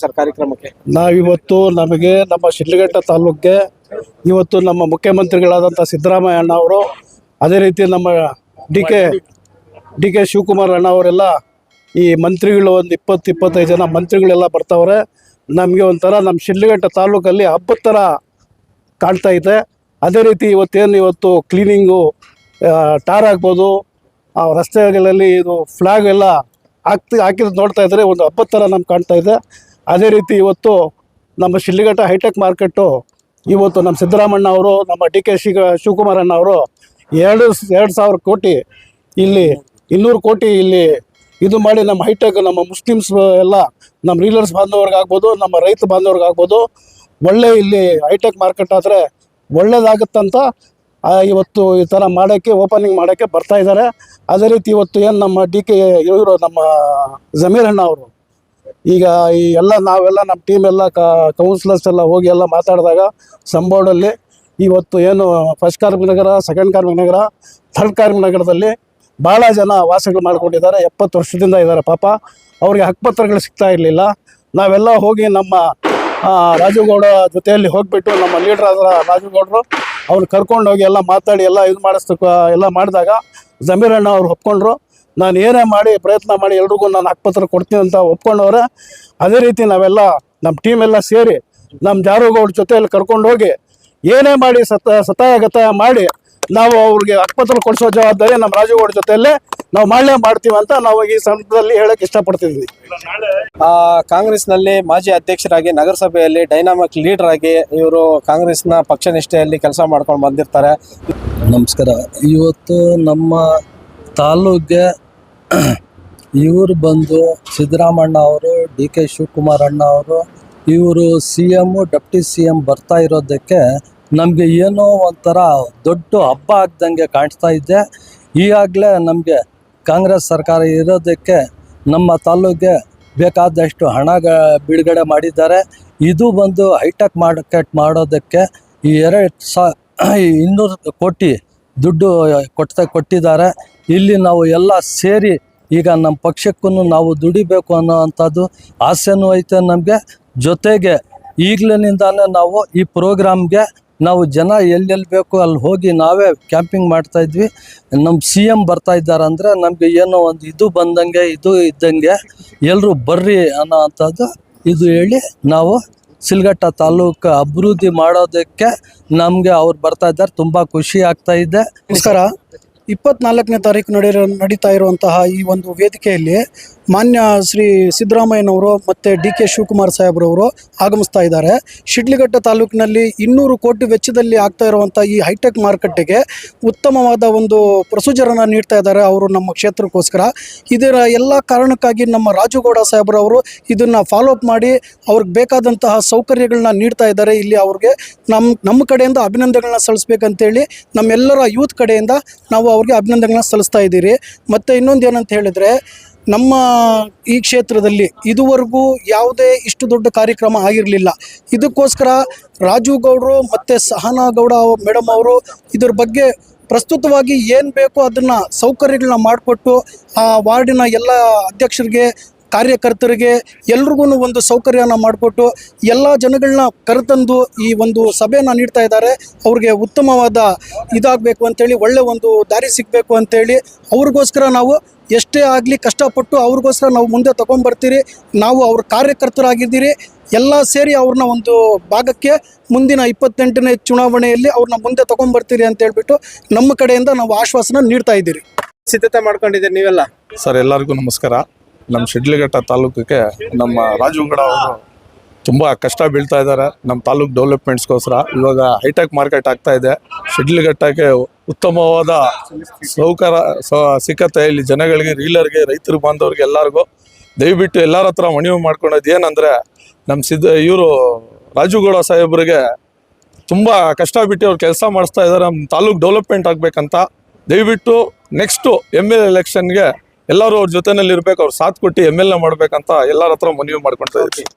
ಸರ್ ಕಾರ್ಯಕ್ರಮಕ್ಕೆ? ನಾವಿವತ್ತು ನಮಗೆ ನಮ್ಮ ಶಿಡ್ಲಘಟ್ಟ ತಾಲೂಕಿಗೆ ಇವತ್ತು ನಮ್ಮ ಮುಖ್ಯಮಂತ್ರಿಗಳಾದಂಥ ಸಿದ್ದರಾಮಯ್ಯ ಅಣ್ಣ ಅವರು ಅದೇ ರೀತಿ ನಮ್ಮ D K D K Shivakumar ಅಣ್ಣ ಅವರೆಲ್ಲ ಈ ಮಂತ್ರಿಗಳು ಒಂದು ಇಪ್ಪತ್ತು, ಇಪ್ಪತ್ತೈದು ಜನ ಮಂತ್ರಿಗಳೆಲ್ಲ ಬರ್ತಾವ್ರೆ. ನಮಗೆ ಒಂಥರ ನಮ್ಮ ಶಿಡ್ಲಘಟ್ಟ ತಾಲೂಕಲ್ಲಿ ಹಬ್ಬದ ಥರ ಕಾಣ್ತಾ ಇದೆ. ಅದೇ ರೀತಿ ಇವತ್ತೇನು ಇವತ್ತು ಕ್ಲೀನಿಂಗು ಟಾರ್ ಆಗ್ಬೋದು ರಸ್ತೆಗಳಲ್ಲಿ ಇದು ಫ್ಲಾಗ್ ಎಲ್ಲ ಹಾಕ್ತಿ ಹಾಕಿರೋದು ನೋಡ್ತಾ ಇದ್ರೆ ಒಂದು ಹಬ್ಬದ ಥರ ನಮ್ಗೆ ಕಾಣ್ತಾ ಇದೆ. ಅದೇ ರೀತಿ ಇವತ್ತು ನಮ್ಮ ಶಿಲ್ಲಿಘಟ್ಟ ಹೈಟೆಕ್ ಮಾರ್ಕೆಟು ಇವತ್ತು ನಮ್ಮ ಸಿದ್ದರಾಮಣ್ಣ ಅವರು, ನಮ್ಮ ಡಿ ಕೆ ಶಿ ಶಿವಕುಮಾರಣ್ಣ ಅವರು ಎರಡು ಎರಡು ಸಾವಿರ ಕೋಟಿ ಇಲ್ಲಿ, ಇನ್ನೂರು ಕೋಟಿ ಇಲ್ಲಿ ಇದು ಮಾಡಿ ನಮ್ಮ ಹೈಟೆಕ್, ನಮ್ಮ ಮುಸ್ಲಿಮ್ಸ್ ಎಲ್ಲ, ನಮ್ಮ ರೀಲರ್ಸ್ ಬಾಂಧವ್ರಿಗಾಗ್ಬೋದು ನಮ್ಮ ರೈತ ಬಾಂಧವ್ರಿಗಾಗ್ಬೋದು ಒಳ್ಳೆ ಇಲ್ಲಿ ಹೈಟೆಕ್ ಮಾರ್ಕೆಟ್ ಆದರೆ ಒಳ್ಳೇದಾಗುತ್ತಂತ ಇವತ್ತು ಈ ಥರ ಮಾಡೋಕ್ಕೆ, ಓಪನಿಂಗ್ ಮಾಡೋಕ್ಕೆ ಬರ್ತಾ ಇದ್ದಾರೆ ಅದೇ ರೀತಿ ಇವತ್ತು ಏನು ನಮ್ಮ ಡಿ ಕೆ ಇವರು ನಮ್ಮ ಜಮೀರ್ ಅಣ್ಣ ಅವರು, ಈಗ ಈ ಎಲ್ಲ ನಾವೆಲ್ಲ ನಮ್ಮ ಟೀಮ್ ಎಲ್ಲ ಕೌನ್ಸಿಲರ್ಸ್ ಎಲ್ಲ ಹೋಗಿ ಎಲ್ಲ ಮಾತಾಡಿದಾಗ ಸಂಬೋರ್ಡಲ್ಲಿ ಇವತ್ತು ಏನು ಫಸ್ಟ್ ಕಾರ್ಮಿಕ ನಗರ ಸೆಕೆಂಡ್ ಕಾರ್ಮಿಕ ನಗರ ಥರ್ಡ್ ಕಾರ್ಮಿಕ ನಗರದಲ್ಲಿ ಭಾಳ ಜನ ವಾಸಗಳು ಮಾಡ್ಕೊಂಡಿದ್ದಾರೆ. ಎಪ್ಪತ್ತು ವರ್ಷದಿಂದ ಇದ್ದಾರೆ ಪಾಪ. ಅವ್ರಿಗೆ ಹಕ್ಕುಪತ್ರಗಳು ಸಿಗ್ತಾ ಇರಲಿಲ್ಲ. ನಾವೆಲ್ಲ ಹೋಗಿ ನಮ್ಮ ರಾಜುಗೌಡ ಜೊತೆಯಲ್ಲಿ ಹೋಗ್ಬಿಟ್ಟು ನಮ್ಮ ಲೀಡ್ರ್ ಆದ ರಾಜುಗೌಡರು ಅವ್ರು ಕರ್ಕೊಂಡು ಹೋಗಿ ಎಲ್ಲ ಮಾತಾಡಿ, ಎಲ್ಲ ಇದು ಮಾಡಿಸ್ತಕ್ಕ ಎಲ್ಲ ಮಾಡಿದಾಗ ಜಮೀರಣ್ಣ ಅವ್ರು ಒಪ್ಕೊಂಡ್ರು. ನಾನು ಏನೇ ಮಾಡಿ ಪ್ರಯತ್ನ ಮಾಡಿ ಎಲ್ರಿಗೂ ನಾನು ಆಕ್ಪತ್ರ ಕೊಡ್ತೀನಿ ಅಂತ ಒಪ್ಕೊಂಡವ್ರೆ. ಅದೇ ರೀತಿ ನಾವೆಲ್ಲ ನಮ್ಮ ಟೀಮ್ ಎಲ್ಲ ಸೇರಿ ನಮ್ಮ ಜಾರುಗೌಡ ಜೊತೆಯಲ್ಲಿ ಕರ್ಕೊಂಡು ಹೋಗಿ ಏನೇ ಮಾಡಿ ಸತ ಸತಾಯ ಗತಾಯ ಮಾಡಿ ನಾವು ಅವ್ರಿಗೆ ಅಕ್ಪತ್ರ ಕೊಡಿಸೋ ಜವಾಬ್ದಾರಿ ನಮ್ಮ ರಾಜುಗೌಡ ಜೊತೆಯಲ್ಲೇ ನಾವು ಮಾಡಲೇ ಮಾಡ್ತೀವಿ ಅಂತ ನಾವು ಈ ಸಂದರ್ಭದಲ್ಲಿ ಹೇಳಕ್ ಇಷ್ಟಪಡ್ತಿದ್ವಿ. ಆ, ಕಾಂಗ್ರೆಸ್ನಲ್ಲಿ ಮಾಜಿ ಅಧ್ಯಕ್ಷರಾಗಿ ನಗರಸಭೆಯಲ್ಲಿ ಡೈನಾಮಿಕ್ ಲೀಡರ್ ಆಗಿ ಇವರು ಕಾಂಗ್ರೆಸ್ನ ಪಕ್ಷ ನಿಷ್ಠೆಯಲ್ಲಿ ಕೆಲಸ ಮಾಡ್ಕೊಂಡು ಬಂದಿರ್ತಾರೆ. ನಮಸ್ಕಾರ. ಇವತ್ತು ನಮ್ಮ ತಾಲೂಕಿಗೆ ಇವರು ಬಂದು ಸಿದ್ದರಾಮಣ್ಣ ಅವರು ಡಿ ಕೆ ಶಿವಕುಮಾರ್ ಅಣ್ಣ ಅವರು ಇವರು C M deputy C M ಬರ್ತಾ ಇರೋದಕ್ಕೆ ನಮಗೆ ಏನೋ ಒಂಥರ ದೊಡ್ಡ ಹಬ್ಬ ಆಗ್ದಂಗೆ ಕಾಣಿಸ್ತಾ ಇದೆ. ಈಗಾಗಲೇ ನಮಗೆ ಕಾಂಗ್ರೆಸ್ ಸರ್ಕಾರ ಇರೋದಕ್ಕೆ ನಮ್ಮ ತಾಲೂಕಿಗೆ ಬೇಕಾದಷ್ಟು ಹಣ ಬಿಡುಗಡೆ ಮಾಡಿದ್ದಾರೆ. ಇದು ಬಂದು ಹೈಟೆಕ್ ಮಾರ್ಕೆಟ್ ಮಾಡೋದಕ್ಕೆ ಈ ಎರಡು ಸಾ ಇನ್ನೂರು ಕೋಟಿ ದುಡ್ಡು ಕೊಟ್ಟ, ಕೊಟ್ಟಿದ್ದಾರೆ. ಇಲ್ಲಿ ನಾವು ಎಲ್ಲ ಸೇರಿ ಈಗ ನಮ್ಮ ಪಕ್ಷಕ್ಕೂ ನಾವು ದುಡಿಬೇಕು ಅನ್ನೋ ಅಂಥದ್ದು ಆಸೆನೂ ಐತೆ ನಮಗೆ. ಜೊತೆಗೆ ಈಗಲಿನಿಂದಾನೇ ನಾವು ಈ ಪ್ರೋಗ್ರಾಮ್ಗೆ ನಾವು ಜನ ಎಲ್ಲೆಲ್ಲಿ ಬೇಕು ಅಲ್ಲಿ ಹೋಗಿ ನಾವೇ ಕ್ಯಾಂಪಿಂಗ್ ಮಾಡ್ತಾ ಇದ್ವಿ. ನಮ್ಮ ಸಿ ಎಂ ಬರ್ತಾ ಇದ್ದಾರೆ ಅಂದರೆ ನಮಗೆ ಏನೋ ಒಂದು ಇದು ಬಂದಂಗೆ, ಇದು ಇದ್ದಂಗೆ ಎಲ್ಲರೂ ಬರ್ರಿ ಅನ್ನೋ ಅಂಥದ್ದು ಇದು ಹೇಳಿ ನಾವು ಸಿಲ್ಗಟ್ಟ ತಾಲೂಕು ಅಭಿವೃದ್ಧಿ ಮಾಡೋದಕ್ಕೆ ನಮಗೆ ಅವ್ರು ಬರ್ತಾ ಇದ್ದಾರೆ. ತುಂಬ ಖುಷಿ ಆಗ್ತಾ ಇದೆ. ನಮಸ್ಕಾರ. ಇಪ್ಪತ್ನಾಲ್ಕನೇ ತಾರೀಕು ನಡೆಯ ನಡೀತಾ ಇರುವಂತಹ ಈ ಒಂದು ವೇದಿಕೆಯಲ್ಲಿ ಮಾನ್ಯ ಶ್ರೀ ಸಿದ್ದರಾಮಯ್ಯನವರು ಮತ್ತು ಡಿ ಕೆ ಶಿವಕುಮಾರ್ ಸಾಹೇಬ್ರವರು ಆಗಮಿಸ್ತಾ ಇದ್ದಾರೆ. ಶಿಡ್ಲಿಘಟ್ಟ ತಾಲೂಕಿನಲ್ಲಿ ಇನ್ನೂರು ಕೋಟಿ ವೆಚ್ಚದಲ್ಲಿ ಆಗ್ತಾ ಇರುವಂಥ ಈ ಹೈಟೆಕ್ ಮಾರುಕಟ್ಟೆಗೆ ಉತ್ತಮವಾದ ಒಂದು ಪ್ರೊಸೀಜರನ್ನು ನೀಡ್ತಾ ಇದ್ದಾರೆ ಅವರು ನಮ್ಮ ಕ್ಷೇತ್ರಕ್ಕೋಸ್ಕರ. ಇದರ ಎಲ್ಲ ಕಾರಣಕ್ಕಾಗಿ ನಮ್ಮ ರಾಜುಗೌಡ ಸಾಹೇಬ್ರವರು ಇದನ್ನು ಫಾಲೋ ಅಪ್ ಮಾಡಿ ಅವ್ರಿಗೆ ಬೇಕಾದಂತಹ ಸೌಕರ್ಯಗಳನ್ನ ನೀಡ್ತಾ ಇದ್ದಾರೆ. ಇಲ್ಲಿ ಅವ್ರಿಗೆ ನಮ್ಮ ನಮ್ಮ ಕಡೆಯಿಂದ ಅಭಿನಂದನೆಗಳನ್ನ ಸಲ್ಲಿಸ್ಬೇಕಂತೇಳಿ ನಮ್ಮೆಲ್ಲರ ಯೂತ್ ಕಡೆಯಿಂದ ನಾವು ಅವ್ರಿಗೆ ಅಭಿನಂದನೆಗಳನ್ನ ಸಲ್ಲಿಸ್ತಾ ಇದ್ದೀರಿ. ಮತ್ತು ಇನ್ನೊಂದು ಏನಂತ ಹೇಳಿದರೆ ನಮ್ಮ ಈ ಕ್ಷೇತ್ರದಲ್ಲಿ ಇದುವರೆಗೂ ಯಾವುದೇ ಇಷ್ಟು ದೊಡ್ಡ ಕಾರ್ಯಕ್ರಮ ಆಗಿರಲಿಲ್ಲ. ಇದಕ್ಕೋಸ್ಕರ ರಾಜು ಗೌಡರು ಮತ್ತು ಸಹನಾ ಗೌಡ ಮೇಡಮ್ ಅವರು ಇದ್ರ ಬಗ್ಗೆ ಪ್ರಸ್ತುತವಾಗಿ ಏನು ಬೇಕೋ ಅದನ್ನು ಸೌಕರ್ಯಗಳನ್ನ ಮಾಡಿಕೊಟ್ಟು ಆ ವಾರ್ಡಿನ ಎಲ್ಲ ಅಧ್ಯಕ್ಷರಿಗೆ ಕಾರ್ಯಕರ್ತರಿಗೆ ಎಲ್ರಿಗೂ ಒಂದು ಸೌಕರ್ಯನ ಮಾಡಿಕೊಟ್ಟು ಎಲ್ಲ ಜನಗಳನ್ನ ಕರೆತಂದು ಈ ಒಂದು ಸಭೆಯನ್ನು ನೀಡ್ತಾ ಇದ್ದಾರೆ. ಅವ್ರಿಗೆ ಉತ್ತಮವಾದ ಇದಾಗಬೇಕು ಅಂತೇಳಿ ಒಳ್ಳೆ ಒಂದು ದಾರಿ ಸಿಗಬೇಕು ಅಂತೇಳಿ ಅವ್ರಿಗೋಸ್ಕರ ನಾವು ಎಷ್ಟೇ ಆಗಲಿ ಕಷ್ಟಪಟ್ಟು ಅವ್ರಿಗೋಸ್ಕರ ನಾವು ಮುಂದೆ ತೊಗೊಂಬರ್ತೀರಿ. ನಾವು ಅವ್ರ ಕಾರ್ಯಕರ್ತರಾಗಿದ್ದೀರಿ. ಎಲ್ಲ ಸೇರಿ ಅವ್ರನ್ನ ಒಂದು ಭಾಗಕ್ಕೆ ಮುಂದಿನ ಇಪ್ಪತ್ತೆಂಟನೇ ಚುನಾವಣೆಯಲ್ಲಿ ಅವ್ರನ್ನ ಮುಂದೆ ತೊಗೊಂಬರ್ತೀರಿ ಅಂತ ಹೇಳ್ಬಿಟ್ಟು ನಮ್ಮ ಕಡೆಯಿಂದ ನಾವು ಆಶ್ವಾಸನ ನೀಡ್ತಾ ಇದ್ದೀರಿ. ಸಿದ್ಧತೆ ಮಾಡ್ಕೊಂಡಿದ್ದೀರಿ ನೀವೆಲ್ಲ? ಸರ್ ಎಲ್ಲರಿಗೂ ನಮಸ್ಕಾರ. ನಮ್ಮ ಶಿಡ್ಲಘಟ್ಟ ತಾಲೂಕಿಗೆ ನಮ್ಮ ರಾಜುಂಗಡ ಅವರು ತುಂಬ ಕಷ್ಟ ಬೀಳ್ತಾ ಇದ್ದಾರೆ. ನಮ್ಮ ತಾಲೂಕು ಡೆವಲಪ್ಮೆಂಟ್ಸ್ಗೋಸ್ಕರ ಇವಾಗ ಹೈಟೆಕ್ ಮಾರ್ಕೆಟ್ ಆಗ್ತಾ ಇದೆ. ಶಿಡ್ಲಘಟ್ಟಕ್ಕೆ ಉತ್ತಮವಾದ ಸೌಕರ್ಯ ಸ- ಸಿಕ್ಕತ್ತೆ. ಇಲ್ಲಿ ಜನಗಳಿಗೆ, ರೀಲರ್ಗೆ, ರೈತರು ಬಾಂಧವ್ರಿಗೆ ಎಲ್ಲರಿಗೂ ದಯವಿಟ್ಟು ಎಲ್ಲರ ಹತ್ರ ಮನವಿ ಮಾಡ್ಕೊಳೋದು ಏನಂದರೆ ನಮ್ಮ ಸಿದ್ಧ ಇವರು ರಾಜುಗೌಡ ಸಾಹೇಬ್ರಿಗೆ ತುಂಬ ಕಷ್ಟ ಬಿಟ್ಟು ಅವ್ರು ಕೆಲಸ ಮಾಡಿಸ್ತಾ ಇದ್ದಾರೆ. ನಮ್ಮ ತಾಲೂಕು ಡೆವಲಪ್ಮೆಂಟ್ ಆಗಬೇಕಂತ ದಯವಿಟ್ಟು ನೆಕ್ಸ್ಟು ಎಂ ಎಲ್ ಎಲೆಕ್ಷನ್ಗೆ ಎಲ್ಲರೂ ಅವ್ರ ಜೊತೆನಲ್ಲಿ ಇರ್ಬೇಕು, ಅವ್ರು ಸಾಥ್ ಕೊಟ್ಟು ಎಂ ಎಲ್ ಎ ಮಾಡ್ಬೇಕಂತ ಎಲ್ಲರ ಹತ್ರ ಮನವಿ ಮಾಡ್ಕೊಳ್ತಾ ಇದ್ದೀವಿ.